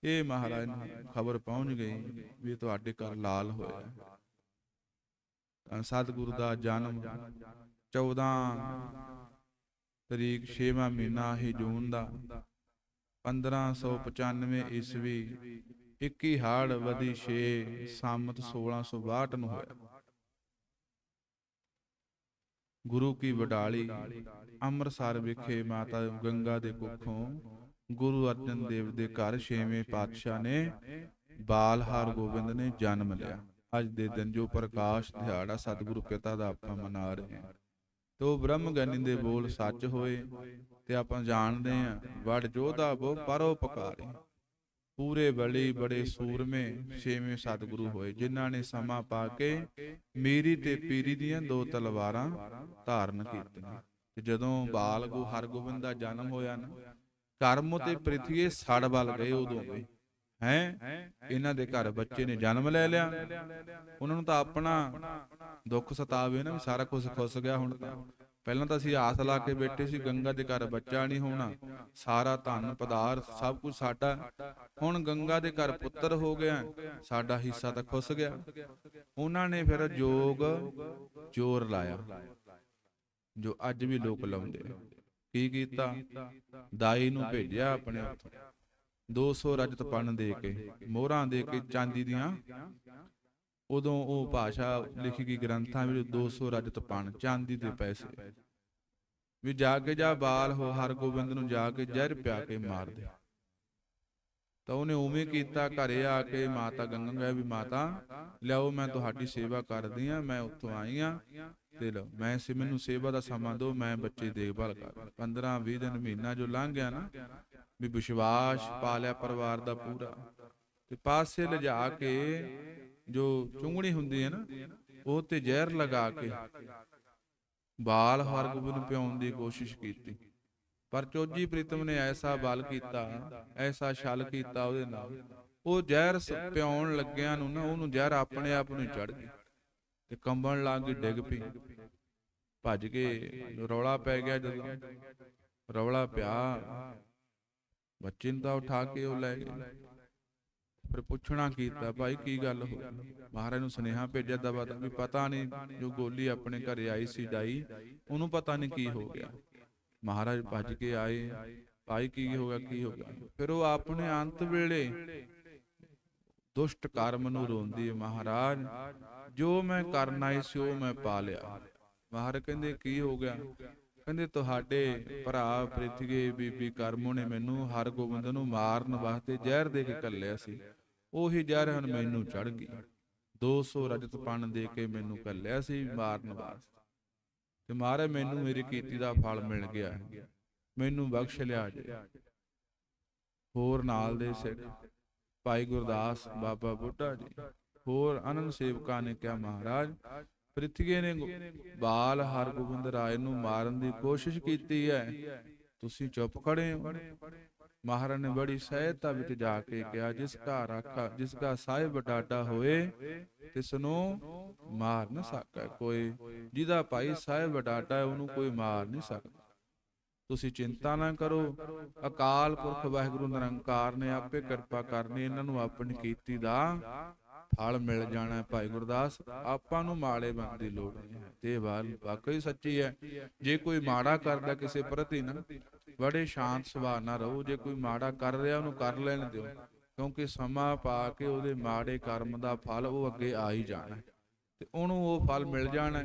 A: ਇਹ ਮਹਾਰਾਜ ਨੂੰ ਖਬਰ ਪਹੁੰਚ ਗਈ ਵੀ ਤੁਹਾਡੇ ਘਰ ਲਾਲ ਹੋਇਆ ਤਾਂ ਸਤਿਗੁਰੂ ਦਾ ਜਨਮ 14 ਤਰੀਕ 6ਵਾਂ ਮਹੀਨਾ ਹੀ ਜੂਨ ਦਾ 1595 ਈਸਵੀ 21 ਹਾੜ ਵਦੀ 6 ਸੰਮਤ 1662 ਨੂੰ ਹੋਇਆ। ਗੁਰੂ ਕੀ ਵਡਾਲੀ ਅੰਮ੍ਰਿਤਸਰ ਵਿਖੇ ਮਾਤਾ ਗੰਗਾ ਦੇ ਕੁੱਖੋਂ ਗੁਰੂ ਅਰਜਨ ਦੇਵ ਦੇ ਘਰ ਛੇਵੇਂ ਪਾਤਸ਼ਾਹ ਨੇ ਬਾਲ ਹਰਗੋਬਿੰਦ ਨੇ ਜਨਮ ਲਿਆ। ਅੱਜ ਦੇ ਦਿਨ ਜੋ ਪ੍ਰਕਾਸ਼ ਦਿਹਾੜਾ ਸਤਿਗੁਰੂ ਪਿਤਾ ਦਾ ਆਪਾਂ ਮਨਾ ਰਹੇ ਹਾਂ। ਤੇ ਬ੍ਰਹਮ ਗਿਆਨੀ ਦੇ ਬੋਲ ਸੱਚ ਹੋਏ ਤੇ ਆਪਾਂ ਜਾਣਦੇ ਹਾਂ, ਵਡ ਜੋਧਾ ਬੋ ਪਰਉਪਕਾਰੀ ਪੂਰੇ ਬਲੀ ਬੜੇ ਸੂਰਮੇ ਛੇਵੇਂ ਸਤਿਗੁਰੂ ਹੋਏ, ਜਿਨ੍ਹਾਂ ਨੇ ਸਮਾਂ ਪਾ ਕੇ ਮੇਰੀ ਤੇ ਪੀਰੀ ਦੀਆਂ ਦੋ ਤਲਵਾਰਾਂ ਧਾਰਨ ਕੀਤੀਆਂ। ਤੇ ਜਦੋਂ ਗੁਰੂ ਹਰਗੋਬਿੰਦ ਦਾ ਜਨਮ ਹੋਇਆ ਨਾ ਕਰਮ ਤੇ ਪ੍ਰਿਥਵੀ ਸੜ ਵੱਲ ਗਏ ਉਦੋਂ ਵੀ ਹੈ? ਇਹਨਾਂ ਦੇ ਘਰ ਬੱਚੇ ਨੇ ਜਨਮ ਲੈ ਲਿਆ। ਉਹਨਾਂ ਨੂੰ ਤਾਂ ਆਪਣਾ ਦੁੱਖ ਸਤਾਵੇ ਨਾ ਵੀ ਸਾਰਾ ਕੁਝ ਖੁੱਸ ਗਿਆ ਹੁਣ ਤਾਂ। ਪਹਿਲਾਂ ਤਾਂ ਅਸੀਂ ਆਸ ਲਾ ਕੇ ਬੈਠੇ ਸੀ ਗੰਗਾ ਦੇ ਘਰ ਬੱਚਾ ਨਹੀਂ ਹੋਣਾ। ਸਾਰਾ ਧਨ ਪਦਾਰਥ ਸਭ ਕੁਝ ਸਾਡਾ। ਹੁਣ ਗੰਗਾ ਦੇ ਘਰ ਪੁੱਤਰ ਹੋ ਗਿਆ ਸਾਡਾ ਹਿੱਸਾ ਤਾਂ ਖੁੱਸ ਗਿਆ। ਉਹਨਾਂ ਨੇ ਫਿਰ ਜੋਗ ਜੋਰ ਲਾਇਆ। ਜੋ ਅੱਜ ਵੀ ਲੋਕ ਲਾਉਂਦੇ। ਕੀ ਕੀਤਾ? ਦਾਈ ਨੂੰ ਭੇਜਿਆ ਆਪਣੇ ਉੱਥੋਂ 200 ਰਜਤ ਪਣ ਦੇ ਕੇ ਮੋਹਰਾਂ ਦੇ ਕੇ ਚਾਂਦੀ ਦੀਆਂ। ਉਦੋਂ ਉਹ ਭਾਸ਼ਾ ਲਿਖੀ ਗਈ ਗ੍ਰੰਥਾਂ ਵਿੱਚ 200 ਰਜਤ ਪਣ ਚਾਂਦੀ ਦੇ ਪੈਸੇ। ਵੀ ਜਾ ਕੇ ਜਾ ਬਾਲ ਹੋ ਹਰਗੋਬਿੰਦ ਨੂੰ ਜਾ ਕੇ ਜ਼ਹਿਰ ਪਿਆ ਕੇ ਮਾਰ ਦੇ ਤਾਂ ਉਹਨੇ ਉਵੇਂ ਕੀਤਾ ਘਰੇ ਆ ਕੇ ਮਾਤਾ ਗੰਗਾ ਵੀ ਮਾਤਾ ਲਿਆਓ ਮੈਂ ਤੁਹਾਡੀ ਸੇਵਾ ਕਰਦੀ ਆ ਮੈਂ ਉੱਥੋਂ ਆਈ ਆ ਤੇ ਮੈਂ ਸੇ ਮੈਨੂੰ ਸੇਵਾ ਦਾ ਸਮਾਂ ਦਿਓ ਮੈਂ ਬੱਚੇ ਦੇਖਭਾਲ ਕਰ 15 20 ਦਿਨ ਮਹੀਨਾ ਜੋ ਲੰਘ ਗਿਆ ਨਾ, ਵੀ ਵਿਸ਼ਵਾਸ ਪਾ ਲਿਆ ਪਰਿਵਾਰ ਦਾ ਪੂਰਾ। ਤੇ ਪਾਸੇ ਲਿਜਾ ਕੇ ਜੋ ਚੁੰਗਣੀ ਹੁੰਦੀ ਹੈ ਨਾ, ਉਹ ਤੇ ਜ਼ਹਿਰ ਲਗਾ ਕੇ ਬਾਲ ਹਰਗੋਬਿੰਦ ਨੂੰ ਪਿਆਉਣ ਦੀ ਕੋਸ਼ਿਸ਼ ਕੀਤੀ। ਪਰ ਚੋਜੀ ਪ੍ਰੀਤਮ ਨੇ ਐਸਾ ਬਲ ਕੀਤਾ, ਐਸਾ ਛਲ ਕੀਤਾ ਉਹਦੇ ਨਾਲ। ਉਹ ਜ਼ਹਿਰ ਸ- ਪਿਆਉਣ ਲੱਗਿਆਂ ਨੂੰ ਨਾ, ਉਹਨੂੰ ਜ਼ਹਿਰ ਆਪਣੇ ਆਪ ਨੂੰ ਚੜ ਗਈ ਤੇ ਕੰਬਣ ਲੱਗ ਗਈ ਡਿੱਗ ਪਈ। ਭੱਜ ਕੇ ਰੌਲਾ ਪੈ ਗਿਆ ਜਦੋਂ। ਰੌਲਾ ਪਿਆ। ਬੱਚੇ ਨੂੰ ਤਾਂ ਉਠਾ ਕੇ ਉਹ ਲੈ ਗਏ। ਫਿਰ ਪੁੱਛਣਾ ਕੀਤਾ ਭਾਈ ਕੀ ਗੱਲ ਹੋ ਮਹਾਰਾਜ ਨੂੰ ਸੁਨੇਹਾ ਭੇਜਿਆ ਦਵਾ ਵੀ ਪਤਾ ਨਹੀਂ ਜੋ ਗੋਲੀ ਆਪਣੇ ਘਰੇ ਆਈ ਸੀ, ਡਾਈ। ਉਹਨੂੰ ਪਤਾ ਨਹੀਂ ਕੀ ਹੋ ਗਿਆ। ਮਹਾਰਾਜ ਭੱਜ ਕੇ ਆਏ। ਭਾਈ ਕੀ ਹੋ ਗਿਆ, ਕੀ ਹੋ ਗਿਆ? ਫਿਰ ਉਹ ਆਪਣੇ ਅੰਤ ਵੇਲੇ ਦੁਸ਼ਟ ਕਰਮ ਨੂੰ ਰੋਂਦੀ ਮਹਾਰਾਜ। ਜੋ ਮੈਂ ਕਰਨ ਹੀ ਸੀ ਉਹ ਮੈਂ ਪਾ ਲਿਆ। ਮਹਾਰ ਕਹਿੰਦੇ, ਕੀ ਹੋ ਗਿਆ? ਕਹਿੰਦੇ, ਤੁਹਾਡੇ ਭਰਾ ਪ੍ਰਿਥਗੇ ਬੀਬੀ ਕਰਮੋ ਨੇ ਮੈਨੂੰ ਹਰਗੋਬਿੰਦ ਨੂੰ ਮਾਰਨ ਵਾਸਤੇ ਜ਼ਹਿਰ ਦੇ ਕੇ ਕੱਲਿਆ ਸੀ। ਉਹੀ ਜ਼ਹਿਰ ਹੁਣ ਮੈਨੂੰ ਚੜ ਗਈ। 200 ਰਜਤ ਪਣ ਦੇ ਕੇ ਮੈਨੂੰ ਕੱਲਿਆ ਸੀ ਮਾਰਨ ਵਾਸਤੇ। ਤੇ ਮਹਾਰਾਜ, ਮੈਨੂੰ ਮੇਰੀ ਕੀਤੀ ਦਾ ਫਲ ਮਿਲ ਗਿਆ। ਮੈਨੂੰ ਬਖਸ਼ ਲਿਆ ਜੇ। ਹੋਰ ਨਾਲ ਦੇ ਸਿੱਖ ਭਾਈ ਗੁਰਦਾਸ ਬਾਬਾ ਬੁੱਢਾ ਜੀ। ਹੋਰ ਅਨੰਦ ਸੇਵਕਾਂ ਨੇ ਕਿਹਾ, ਮਹਾਰਾਜ ਪ੍ਰਿਥਗੇ ਨੇ ਬਾਲ ਹਰਗੋਬਿੰਦ ਰਾਏ ਨੂੰ ਮਾਰਨ ਦੀ ਕੋਸ਼ਿਸ਼ ਕੀਤੀ ਹੈ। ਤੁਸੀਂ ਚੁੱਪ ਖੜੇ ਹੋ। ਮਹਾਰਾਜ ਨੇ ਬੜੀ ਸਹਿਜਤਾ ਵਿੱਚ ਜਾ ਕੇ ਕਿਹਾ, ਜਿਸ ਦਾ ਰਾਖਾ, ਜਿਸ ਦਾ ਸਾਹਿਬ ਡਾਡਾ ਹੋਏ, ਤਿਸ ਨੂੰ ਮਾਰ ਨਾ ਸਕਦਾ ਕੋਈ। ਜਿਹਦਾ ਭਾਈ ਸਾਹਿਬ ਡਾਡਾ ਹੈ, ਉਹਨੂੰ ਕੋਈ ਮਾਰ ਨਹੀਂ ਸਕਦਾ। ਤੁਸੀਂ ਚਿੰਤਾ ਨਾ ਕਰੋ। ਅਕਾਲ ਪੁਰਖ ਵਾਹਿਗੁਰੂ ਨਿਰੰਕਾਰ ਨੇ ਆਪੇ ਕਿਰਪਾ ਕਰਨੀ, ਇਹਨਾਂ ਨੂੰ ਆਪਣੀ ਕੀਤੀ ਦਾ ਫਲ ਮਿਲ ਜਾਣਾ ਭਾਈ ਗੁਰਦਾਸ, ਆਪਾਂ ਨੂੰ ਮਾੜੇ ਬੰਦ ਦੀ ਲੋੜ ਨਹੀਂ ਹੈ। ਤੇ ਇਹ ਵਾਕਈ ਸੱਚੀ ਹੈ। ਜੇ ਕੋਈ ਮਾੜਾ ਕਰਦਾ ਕਿਸੇ ਪ੍ਰਤੀ ਨਾ, ਬੜੇ ਸ਼ਾਂਤ ਸੁਭਾਅ ਨਾਲ ਰਹੋ। ਜੇ ਕੋਈ ਮਾੜਾ ਕਰ ਰਿਹਾ, ਉਹਨੂੰ ਕਰ ਲੈਣ ਦਿਓ। ਕਿਉਂਕਿ ਸਮਾਂ ਪਾ ਕੇ ਉਹਦੇ ਮਾੜੇ ਕਰਮ ਦਾ ਫਲ ਉਹ ਅੱਗੇ ਆ ਹੀ ਜਾਣਾ। ਤੇ ਉਹਨੂੰ ਉਹ ਫਲ ਮਿਲ ਜਾਣਾ।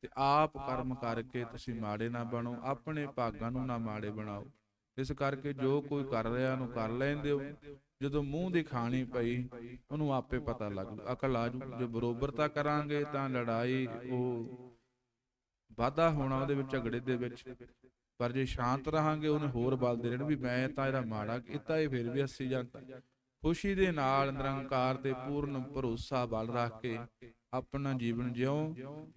A: ਤੇ ਆਪ ਕਰਮ ਕਰਕੇ ਤੁਸੀਂ ਮਾੜੇ ਨਾ ਬਣੋ। ਆਪਣੇ ਭਾਗਾਂ ਨੂੰ ਨਾ ਮਾੜੇ ਬਣਾਓ। ਇਸ ਕਰਕੇ ਜੋ ਕੋਈ ਕਰ ਰਿਹਾ, ਉਹਨੂੰ ਕਰ ਲੈਣ ਦਿਓ। ਜਦੋਂ ਮੂੰਹ ਦੀ ਖਾਣੀ ਪਈ, ਉਹਨੂੰ ਆਪੇ ਪਤਾ ਲੱਗ ਜੂ, ਅਕਲ ਆ ਜੂ। ਜੇ ਬਰੋਬਰਤਾ ਕਰਾਂਗੇ, ਤਾਂ ਲੜਾਈ ਉਹ ਵਾਧਾ ਹੋਣਾ ਉਹਦੇ ਵਿੱਚ, ਝਗੜੇ ਦੇ ਵਿੱਚ। ਪਰ ਜੇ ਸ਼ਾਂਤ ਰਹਾਂਗੇ, ਉਹਨੇ ਹੋਰ ਬਲ ਦੇ ਰਹਿਣ ਵੀ ਮੈਂ ਤਾਂ ਇਹਦਾ ਮਾੜਾ ਕੀਤਾ, ਇਹ ਫਿਰ ਵੀ ਹੱਸੀ ਜਾਂਦਾ ਖੁਸ਼ੀ ਦੇ ਨਾਲ ਨਿਰੰਕਾਰ ਤੇ ਪੂਰਨ ਭਰੋਸਾ ਬਲ ਰੱਖ ਕੇ ਆਪਣਾ ਜੀਵਨ ਜਿਉ।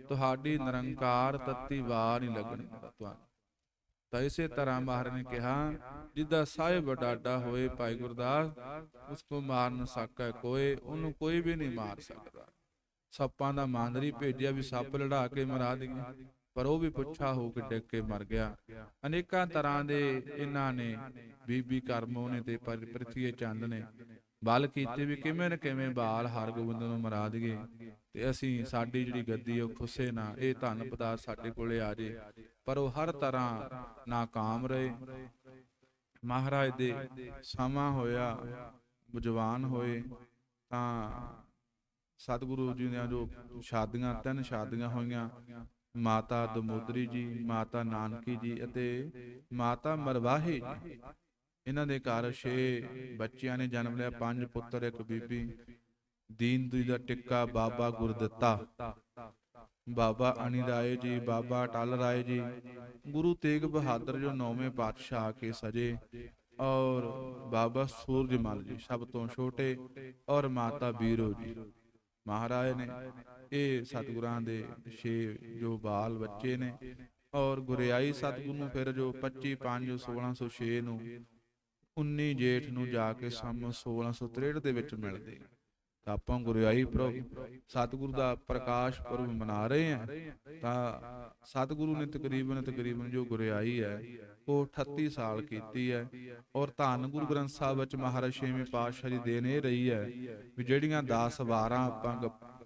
A: ਤੁਹਾਡੀ ਨਿਰੰਕਾਰ ਤੱਤੀ ਵਾਰ ਨਹੀਂ ਲੱਗਣੀ ਤੁਹਾਨੂੰ। ਤਾਂ ਇਸੇ ਤਰ੍ਹਾਂ ਮਹਾਰਾਜ ਨੇ ਕਿਹਾ, ਜਿੱਦਾਂ ਸਾਹਿਬ ਡਾਡਾ ਹੋਏ ਭਾਈ ਗੁਰਦਾਸ, ਉਸ ਕੋ ਮਾਰ ਨਾ ਸਕੈ ਕੋਈ, ਉਹਨੂੰ ਕੋਈ ਵੀ ਨਹੀਂ ਮਾਰ ਸਕਦਾ। ਸੱਪਾਂ ਦਾ ਮਾਂਦਰੀ ਭੇਜਿਆ ਵੀ ਸੱਪ ਲੜਾ ਕੇ ਮਰਾ ਦੇਗੇ ਪਰ ਉਹ ਵੀ ਪੁੱਛਾ ਹੋ ਕੇ ਡਿੱਗ ਕੇ ਮਰ ਗਿਆ। ਅਨੇਕਾਂ ਤਰ੍ਹਾਂ ਦੇ ਇਹਨਾਂ ਨੇ ਬੀਬੀ ਕਰਮੋ ਨੇ ਤੇ ਪਰ ਚੰਦ ਨੇ ਬਲ ਕੀਤੇ ਵੀ ਕਿਵੇਂ ਨਾ ਕਿਵੇਂ ਬਾਲ ਹਰਗੋਬਿੰਦ ਨੂੰ ਮਰਾ ਦਈਏ। ਤੇ ਅਸੀਂ ਸਾਡੀ ਜਿਹੜੀ ਗੱਦੀ ਉਹ ਖੁੱਸੇ ਨਾ ਇਹ ਧਨ ਪਦਾਰਥ ਸਾਡੇ ਕੋਲੇ ਆ ਜੇ। ਪਰ ਉਹ ਹਰ ਤਰ੍ਹਾਂ ਨਾਕਾਮ ਰਹੇ। ਮਹਾਰਾਜ ਦੇ ਸਮਾਂ ਹੋਇਆ ਜਵਾਨ ਹੋਏ। ਤਾਂ ਸਤਿਗੁਰੂ ਜੀ ਦੀਆਂ ਜੋ ਸ਼ਾਦੀਆਂ ਤਿੰਨ ਸ਼ਾਦੀਆਂ ਹੋਈਆਂ। ਮਾਤਾ ਦਮੋਦਰੀ ਜੀ ਮਾਤਾ ਨਾਨਕੀ ਜੀ ਅਤੇ ਮਾਤਾ ਮਰਵਾਹੀ। ਜੀ ਇਹਨਾਂ ਦੇ ਘਰ 6 ਬੱਚਿਆਂ ਨੇ ਜਨਮ ਲਿਆ ਪੰਜ ਪੁੱਤਰ ਇੱਕ ਬੀਬੀ। ਦੀਨ ਦੁਈ ਦਾ ਟਿੱਕਾ ਬਾਬਾ ਗੁਰਦਿੱਤਾ। ਬਾਬਾ ਅਣੀ ਰਾਏ ਜੀ ਬਾਬਾ ਅਟਲ ਰਾਏ ਜੀ। ਗੁਰੂ ਤੇਗ ਬਹਾਦਰ ਜੋ ਨੌਵੇਂ ਪਾਤਸ਼ਾਹ ਕੇ ਸਜੇ ਔਰ ਬਾਬਾ ਸੂਰਜਮਲ ਜੀ ਸਭ ਤੋਂ ਛੋਟੇ ਔਰ ਮਾਤਾ ਬੀਰੋ ਜੀ। ਮਹਾਰਾਜ ਨੇ ਇਹ ਸਤਿਗੁਰਾਂ ਦੇ ਛੇ ਜੋ ਬਾਲ ਬੱਚੇ ਨੇ ਔਰ ਗੁਰਿਆਈ ਸਤਿਗੁਰ ਨੂੰ ਫਿਰ ਜੋ 25 5 1606 ਨੂੰ 19 ਜੇਠ ਨੂੰ ਜਾ ਕੇ ਸਮ 1663 ਦੇ ਵਿੱਚ ਮਿਲਦੇ ਤਾਂ ਆਪਾਂ ਗੁਰਿਆਈ ਪੁਰਬ ਸਤਿਗੁਰੂ ਦਾ ਪ੍ਰਕਾਸ਼ ਪੁਰਬ ਮਨਾ ਰਹੇ ਹਾਂ। ਤਾਂ ਸਤਿਗੁਰੂ ਨੇ ਤਕਰੀਬਨ ਤਕਰੀਬਨ ਜੋ ਗੁਰਿਆਈ ਹੈ, ਉਹ 38 ਸਾਲ ਕੀਤੀ ਹੈ ਔਰ ਧੰਨ ਗੁਰੂ ਗ੍ਰੰਥ ਸਾਹਿਬ ਵਿੱਚ ਮਹਾਰਾਜ ਛੇਵੇਂ ਪਾਤਸ਼ਾਹ ਦੀ ਦੇਣ ਇਹ ਰਹੀ ਹੈ ਵੀ ਜਿਹੜੀਆਂ 10 12 ਆਪਾਂ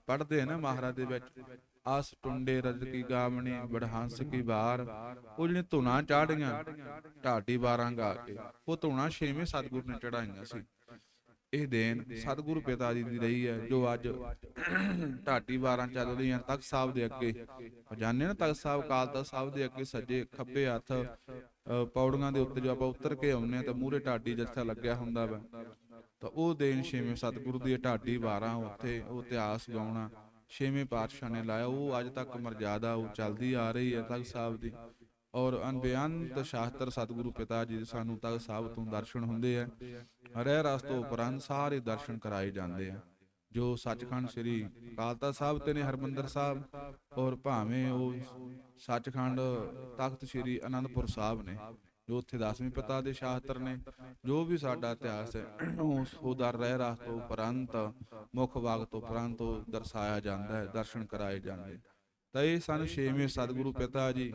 A: ਪੜ੍ਹਦੇ ਆ ਨਾ ਮਹਾਰਾਜ ਦੇ ਵਿੱਚ ਆਸ ਟੁੰਡੇ ਰਜ ਕੀ ਗਾਵਣੀ, ਬੜਹੰਸ ਕੀ ਬਾਰ। ਉਹ ਜਿਹੜੀਆਂ ਧੁਨਾ ਚਾੜੀਆਂ, ਢਾਡੀ 12 ਗਾ ਕੇ। ਉਹ ਧੁਨਾ ਛੇਵੇਂ ਸਤਿਗੁਰੂ ਨੇ ਚੜਾਈਆਂ ਸੀ। ਇਹ ਦੇਣ ਸਤਿਗੁਰੂ ਪਿਤਾ ਜੀ ਦੀ ਰਹੀ ਹੈ, ਜੋ ਅੱਜ ਢਾਟੀ 12 ਚੱਲ ਰਹੀਆਂ ਤਖਤ ਸਾਹਿਬ ਦੇ ਅੱਗੇ। ਜਾਣਦੇ ਨਾ ਤਖਤ ਸਾਹਿਬ ਕਾਲ ਤਖਤ ਸਾਹਿਬ ਦੇ ਅੱਗੇ ਸੱਜੇ ਖੱਬੇ ਹੱਥ ਪੌੜੀਆਂ ਦੇ ਉੱਤੇ ਜੋ ਆਪਾਂ ਉਤਰ ਕੇ ਆਉਂਦੇ ਆ ਤਾਂ ਮੂਹਰੇ ਢਾਡੀ ਜੱਥਾ ਲੱਗਿਆ ਹੁੰਦਾ ਵਾ। ਤਾਂ ਉਹ ਦੇਣ ਛੇਵੇਂ ਸਤਿਗੁਰੂ ਦੀ ਢਾਡੀ 12 ਉੱਥੇ ਉਹ ਇਤਿਹਾਸ ਗਾਉਣਾ। ਛੇਵੇਂ ਪਾਤਸ਼ਾਹ ਨੇ ਲਾਇਆ, ਉਹ ਅੱਜ ਤੱਕ ਮਰਜ਼ਾਦਾ, ਉਹ ਚੱਲਦੀ ਆ ਰਹੀ ਹੈ ਤਖਤ ਸਾਹਿਬ ਦੀ। ਔਰ ਅਨਬੇਅੰਤ ਸ਼ਾਸਤਰ ਸਤਿਗੁਰੂ ਪਿਤਾ ਜੀ ਦੇ ਸਾਨੂੰ ਤਖਤ ਸਾਹਿਬ ਤੋਂ ਦਰਸ਼ਨ ਹੁੰਦੇ ਆ। ਰਹਿ ਰਸ ਤੋਂ ਉਪਰੰਤ ਸਾਰੇ ਦਰਸ਼ਨ ਕਰਾਏ ਜਾਂਦੇ ਆ। ਜੋ ਸੱਚਖੰਡ ਸ੍ਰੀ ਕਾਲਤਾ ਸਾਹਿਬ ਤੇ ਨੇ, ਹਰਮੰਦਰ ਸਾਹਿਬ, ਔਰ ਭਾਵੇਂ ਉਹ ਸੱਚਖੰਡ ਤਖਤ ਸ੍ਰੀ ਅਨੰਦਪੁਰ ਸਾਹਿਬ ਨੇ ਜੋ ਉੱਥੇ ਦਸਵੇਂ ਪਿਤਾ ਦੇ ਸ਼ਾਸਤਰ ਨੇ, ਜੋ ਵੀ ਸਾਡਾ ਇਤਿਹਾਸ ਹੈ ਉਸ ਉਦਰ ਰਹਿ ਰਾਸ ਤੋਂ ਉਪਰੰਤ, ਮੁੱਖ ਭਾਗ ਤੋਂ ਉਪਰੰਤ ਉਹ ਦਰਸਾਇਆ ਜਾਂਦਾ ਹੈ, ਦਰਸ਼ਨ ਕਰਾਏ ਜਾਂਦੇ ਤਾਂ ਇਹ ਸਨ ਛੇਵੇਂ ਸਤਿਗੁਰੂ ਪਿਤਾ ਜੀ,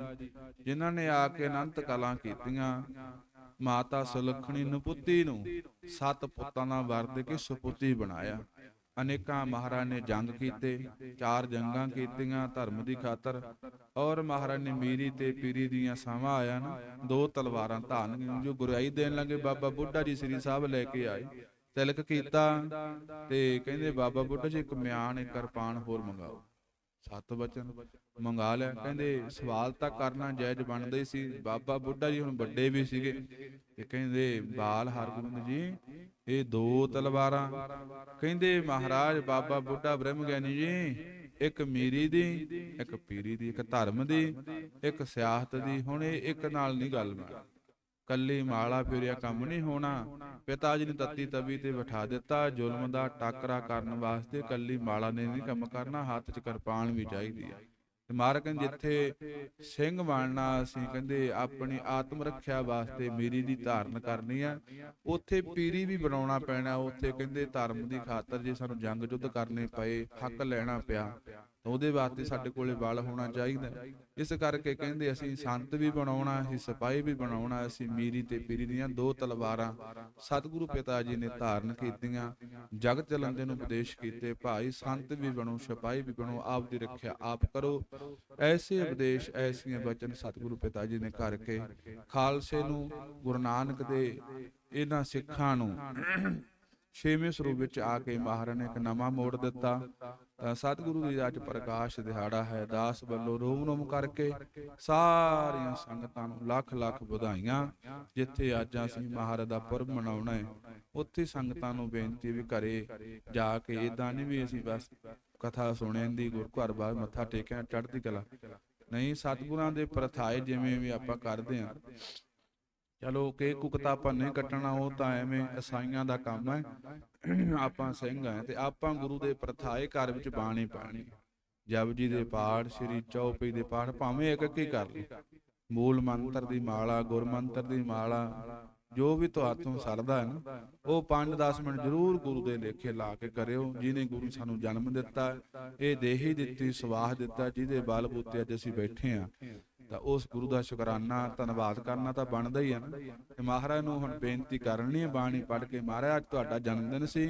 A: ਜਿਨ੍ਹਾਂ ਨੇ ਆ ਕੇ ਅਨੰਤ ਕਲਾ ਕੀਤੀਆਂ। ਮਾਤਾ ਸੁਲੱਖਣੀ ਨਪੁੱਤੀ ਨੂੰ ਸੱਤ ਪੁੱਤਾਂ ਦਾ ਵਰ ਦੇ ਕੇ ਸੁਪੁੱਤੀ ਬਣਾਇਆ। ਅਨੇਕਾਂ ਮਹਾਰਾਜ ਨੇ ਜੰਗ ਕੀਤੇ, ਚਾਰ ਜੰਗਾਂ ਕੀਤੀਆਂ ਧਰਮ ਦੀ ਖਾਤਰ, ਔਰ ਮਹਾਰਾਜ ਨੇ ਮੀਰੀ ਤੇ ਪੀਰੀ ਦੀਆਂ ਸਾਵਾਂ ਆਇਆ ਨਾ, ਦੋ ਤਲਵਾਰਾਂ ਧਾਰਨ ਜੋ ਗੁਰਿਆਈ ਦੇਣ ਲੱਗੇ, ਬਾਬਾ ਬੁੱਢਾ ਜੀ ਸ੍ਰੀ ਸਾਹਿਬ ਲੈ ਕੇ ਆਏ, ਤਿਲਕ ਕੀਤਾ ਤੇ ਕਹਿੰਦੇ, ਬਾਬਾ ਬੁੱਢਾ ਜੀ ਇੱਕ ਮਿਆਨ, ਇੱਕ ਕਿਰਪਾਨ ਹੋਰ ਮੰਗਾਓ। ਸੱਤ ਬਚਨ। ਮੰਗਾ ਲਿਆ। ਕਹਿੰਦੇ ਸਵਾਲ ਤਾਂ ਕਰਨਾ ਜਾਇਜ਼ ਬਣਦਾ ਹੀ ਸੀ। ਬਾਬਾ ਬੁੱਢਾ ਜੀ ਹੁਣ ਵੱਡੇ ਵੀ ਸੀਗੇ ਤੇ ਕਹਿੰਦੇ ਬਾਲ ਹਰਗੋਬਿੰਦ ਜੀ, ਇਹ ਦੋ ਤਲਵਾਰਾਂ। ਕਹਿੰਦੇ ਮਹਾਰਾਜ ਬਾਬਾ ਬੁੱਢਾ ਬ੍ਰਹਮ ਗਿਆਨੀ ਜੀ, ਇੱਕ ਮੀਰੀ ਦੀ, ਇੱਕ ਪੀਰੀ ਦੀ, ਇੱਕ ਧਰਮ ਦੀ, ਇੱਕ ਸਿਆਸਤ ਦੀ। ਹੁਣ ਇਹ ਇੱਕ ਨਾਲ ਨਹੀਂ ਗੱਲ ਬਣੀ। ਕੱਲੀ ਮਾਲਾ ਫੇਰਿਆ ਕੰਮ ਨਹੀਂ ਹੋਣਾ। ਪਿਤਾ ਜੀ ਨੇ ਤੱਤੀ ਤਵੀ ਤੇ ਬਿਠਾ ਦਿੱਤਾ। ਜ਼ੁਲਮ ਦਾ ਟਾਕਰਾ ਕਰਨ ਵਾਸਤੇ ਕੱਲੀ ਮਾਲਾ ਨੇ ਨਹੀਂ ਕੰਮ ਕਰਨਾ। ਹੱਥ 'ਚ ਕਿਰਪਾਨ ਵੀ ਚਾਹੀਦੀ ਹੈ ਤੇ ਮਹਾਰਾਜ ਕਹਿੰਦੇ ਜਿੱਥੇ ਸਿੰਘ ਬਣਨਾ ਅਸੀਂ ਕਹਿੰਦੇ ਆਪਣੀ ਆਤਮ ਰੱਖਿਆ ਵਾਸਤੇ ਮੇਰੀ ਦੀ ਧਾਰਨ ਕਰਨੀ ਆ। ਉੱਥੇ ਪੀਰੀ ਵੀ ਬਣਾਉਣਾ ਪੈਣਾ ਉੱਥੇ ਕਹਿੰਦੇ ਧਰਮ ਦੀ ਖਾਤਰ ਜੇ ਸਾਨੂੰ ਜੰਗ ਜੁੱਧ ਕਰਨੇ ਪਏ ਹੱਕ ਲੈਣਾ ਪਿਆ। ਤਾਂ ਉਹਦੇ ਵਾਸਤੇ ਸਾਡੇ ਕੋਲੇ ਬਲ ਹੋਣਾ ਚਾਹੀਦਾ। ਇਸ ਕਰਕੇ ਕਹਿੰਦੇ ਅਸੀਂ ਸੰਤ ਵੀ ਬਣਾਉਣਾ ਅਸੀਂ ਸਿਪਾਹੀ ਵੀ ਬਣਾਉਣਾ ਅਸੀਂ ਮੀਰੀ ਤੇ ਪੀਰੀ ਦੀਆਂ ਦੋ ਤਲਵਾਰਾਂ। ਸਤਿਗੁਰੂ ਪਿਤਾ ਜੀ ਨੇ ਧਾਰਨ ਕੀਤੀਆਂ ਜਗਤ ਚਲੰਦੇ ਨੂੰ ਉਪਦੇਸ਼ ਕੀਤੇ। ਭਾਈ ਸੰਤ ਵੀ ਬਣੋ ਸਿਪਾਹੀ ਵੀ ਬਣੋ ਆਪ ਦੀ ਰੱਖਿਆ ਆਪ ਕਰੋ। ਐਸੇ ਉਪਦੇਸ਼ ਐਸੀਆਂ ਬਚਨ ਸਤਿਗੁਰੂ ਪਿਤਾ ਜੀ ਨੇ ਕਰਕੇ ਖਾਲਸੇ ਨੂੰ ਗੁਰੂ ਨਾਨਕ ਦੇ ਇਹਨਾਂ ਸਿੱਖਾਂ ਨੂੰ ਛੇਵੇਂ ਸਰੂਪ ਵਿੱਚ ਆ ਕੇ ਮਹਾਰਾਜ ਨੇ ਇੱਕ ਨਵਾਂ ਮੋੜ ਦਿੱਤਾ। ਤਾਂ ਸਤਿਗੁਰੂ ਦੀ ਅੱਜ ਪ੍ਰਕਾਸ਼ ਦਿਹਾੜਾ ਹੈ। ਦਾਸ ਵੱਲੋਂ ਰੋਮ ਰੋਮ ਕਰਕੇ ਸਾਰੀਆਂ ਸੰਗਤਾਂ ਨੂੰ ਲੱਖ ਲੱਖ ਵਧਾਈਆਂ। ਜਿੱਥੇ ਅੱਜ ਅਸੀਂ ਮਹਾਰਾਜ ਦਾ ਪੁਰਬ ਮਨਾਉਣਾ ਹੈ। ਉੱਥੇ ਸੰਗਤਾਂ ਨੂੰ ਬੇਨਤੀ ਵੀ ਘਰੇ ਜਾ ਕੇ ਇਦਾਂ ਨਹੀਂ ਵੀ ਅਸੀਂ ਬਸ ਕਥਾ ਸੁਣਨ ਦੀ ਗੁਰ ਘਰ ਬਾਹਰ ਮੱਥਾ ਟੇਕਿਆ ਚੜ੍ਹਦੀ ਕਲਾ। ਨਹੀਂ ਸਤਿਗੁਰਾਂ ਦੇ ਪ੍ਰਥਾਏ ਜਿਵੇਂ ਵੀ ਆਪਾਂ ਕਰਦੇ ਹਾਂ। ਚਲੋ ਕੇਕ ਕੁਕ ਆਪਾਂ ਨਹੀਂ ਕੱਟਣਾ, ਉਹ ਤਾਂ ਐਵੇਂ ਅਸਾਈਆਂ ਦਾ ਕੰਮ ਹੈ। ਆਪਾਂ ਸਿੰਘ ਆ ਤੇ ਆਪਾਂ ਗੁਰੂ ਦੇ ਪ੍ਰਥਾਏ ਘਰ ਵਿੱਚ ਬਾਣੀ ਪਾਣੀ। ਜਪਜੀ ਦੇ ਪਾਠ, ਸ੍ਰੀ ਚੌਪਈ ਦੇ ਪਾਠ, ਭਾਵੇਂ ਇੱਕ ਇੱਕ ਹੀ ਕਰ ਲਈ ਮੂਲ ਮੰਤਰ ਦੀ ਮਾਲਾ, ਗੁਰ ਮੰਤਰ ਦੀ ਮਾਲਾ, ਜੋ ਵੀ ਤੁਹਾਤੋਂ ਸਰਦਾ ਹੈ ਨਾ, ਉਹ 5-10 ਮਿੰਟ ਜ਼ਰੂਰ ਗੁਰੂ ਦੇ ਲੇਖੇ ਲਾ ਕੇ ਕਰਿਓ, ਜਿਹਨੇ ਗੁਰੂ ਸਾਨੂੰ ਜਨਮ ਦਿੱਤਾ, ਇਹ ਦੇਹੀ ਦਿੱਤੀ, ਸਵਾਹ ਦਿੱਤਾ, ਜਿਹਦੇ ਬਲ ਬੂਤੇ ਅੱਜ ਅਸੀਂ ਬੈਠੇ ਆ ਤਾਂ ਉਸ ਗੁਰੂ ਦਾ ਸ਼ੁਕਰਾਨਾ, ਧੰਨਵਾਦ ਕਰਨਾ ਤਾਂ ਬਣਦਾ ਹੀ ਹੈ ਨਾ। ਤੇ ਮਹਾਰਾਜ ਨੂੰ ਹੁਣ ਬੇਨਤੀ ਕਰਨੀ ਹੈ, ਬਾਣੀ ਪੜ੍ਹ ਕੇ, ਮਹਾਰਾਜ ਅੱਜ ਤੁਹਾਡਾ ਜਨਮ ਦਿਨ ਸੀ,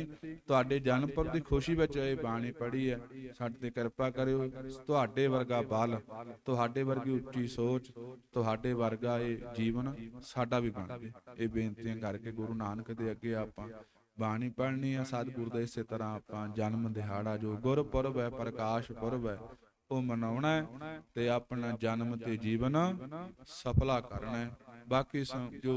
A: ਤੁਹਾਡੇ ਜਨਮ ਪਰ ਦੀ ਖੁਸ਼ੀ ਵਿੱਚ ਇਹ ਬਾਣੀ ਪੜ੍ਹੀ ਹੈ। ਸਾਡੇ ਤੇ ਕਿਰਪਾ ਕਰਿਓ, ਤੁਹਾਡੇ ਵਰਗਾ ਬਲ, ਤੁਹਾਡੇ ਵਰਗੀ ਉੱਚੀ ਸੋਚ, ਤੁਹਾਡੇ ਵਰਗਾ ਇਹ ਜੀਵਨ ਸਾਡਾ ਵੀ ਬਣ ਜਾਵੇ। ਇਹ ਬੇਨਤੀਆਂ ਕਰਕੇ ਗੁਰੂ ਨਾਨਕ ਦੇ ਅੱਗੇ ਆਪਾਂ ਬਾਣੀ ਪੜ੍ਹਨੀ ਆ ਸਤਿਗੁਰ ਦਾ ਇਸੇ ਤਰ੍ਹਾਂ ਆਪਾਂ ਜਨਮ ਦਿਹਾੜਾ ਜੋ ਗੁਰਪੁਰਬ ਹੈ, ਪ੍ਰਕਾਸ਼ ਪੁਰਬ ਹੈ ਉਹ ਮਨਾਉਣਾ ਹੈ ਤੇ ਆਪਣਾ ਜਨਮ ਤੇ ਜੀਵਨ ਸਫਲਾ ਕਰਨਾ ਹੈ। ਬਾਕੀ ਜੋ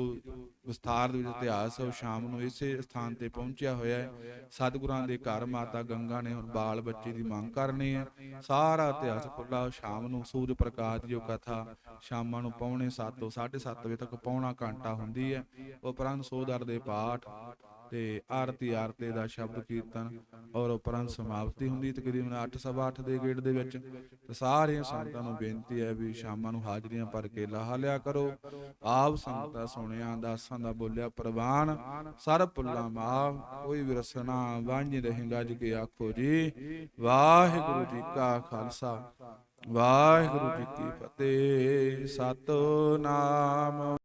A: ਵਿਸਥਾਰ ਦੇ ਵਿੱਚ ਇਤਿਹਾਸ ਉਹ ਸ਼ਾਮ ਨੂੰ ਇਸੇ ਸਥਾਨ ਤੇ ਪਹੁੰਚਿਆ ਹੋਇਆ ਹੈ। ਸਤਿਗੁਰਾਂ ਦੇ ਘਰ ਮਾਤਾ ਗੰਗਾ ਨੇ ਹੁਣ ਬਾਲ ਬੱਚੇ ਦੀ ਮੰਗ ਕਰਨੀ ਹੈ। ਸਾਰਾ ਇਤਿਹਾਸ ਖੁੱਲਾ ਸ਼ਾਮ ਨੂੰ ਸੂਰਜ ਪ੍ਰਕਾਸ਼ ਦੀ ਉਹ ਕਥਾ ਸ਼ਾਮਾਂ ਨੂੰ ਪੌਣੇ 7 ਤੋਂ 7:30 ਵਜੇ ਤੱਕ ਪੌਣਾ ਘੰਟਾ ਹੁੰਦੀ ਹੈ। ਉਪਰੰਤ ਸੋਦਰ ਦੇ ਪਾਠ ਤੇ ਆਰਤੀ ਆਰਤੇ ਦਾ ਸ਼ਬਦ ਕੀਰਤਨ ਔਰ ਉਪਰੰਤ ਸਮਾਪਤੀ ਹੁੰਦੀ ਤਕਰੀਬਨ 8:30 ਦੇ ਗੇੜ ਦੇ ਵਿੱਚ। ਤੇ ਸਾਰੀਆਂ ਸੰਗਤਾਂ ਨੂੰ ਬੇਨਤੀ ਹੈ ਵੀ ਸ਼ਾਮਾਂ ਨੂੰ ਹਾਜ਼ਰੀਆਂ ਭਰ ਕੇ ਲਾਹਾ ਲਿਆ ਕਰੋ। ਆਪ ਸੰਗਤਾਂ ਸੁਣਿਆ ਦਾਸਾਂ ਦਾ ਬੋਲਿਆ ਪ੍ਰਵਾਨ। ਸਰ ਭੁੱਲਾਂ ਮਾਫ ਕੋਈ ਵੀ ਰਸਨਾ ਵਾਂਝ ਰਹੇਗਾ ਜੀ ਕੇ ਆਖੋ ਜੀ। ਵਾਹਿਗੁਰੂ ਜੀ ਕਾ ਖਾਲਸਾ, ਵਾਹਿਗੁਰੂ ਜੀ ਕੀ ਫਤਿਹ। ਸਤਨਾਮ।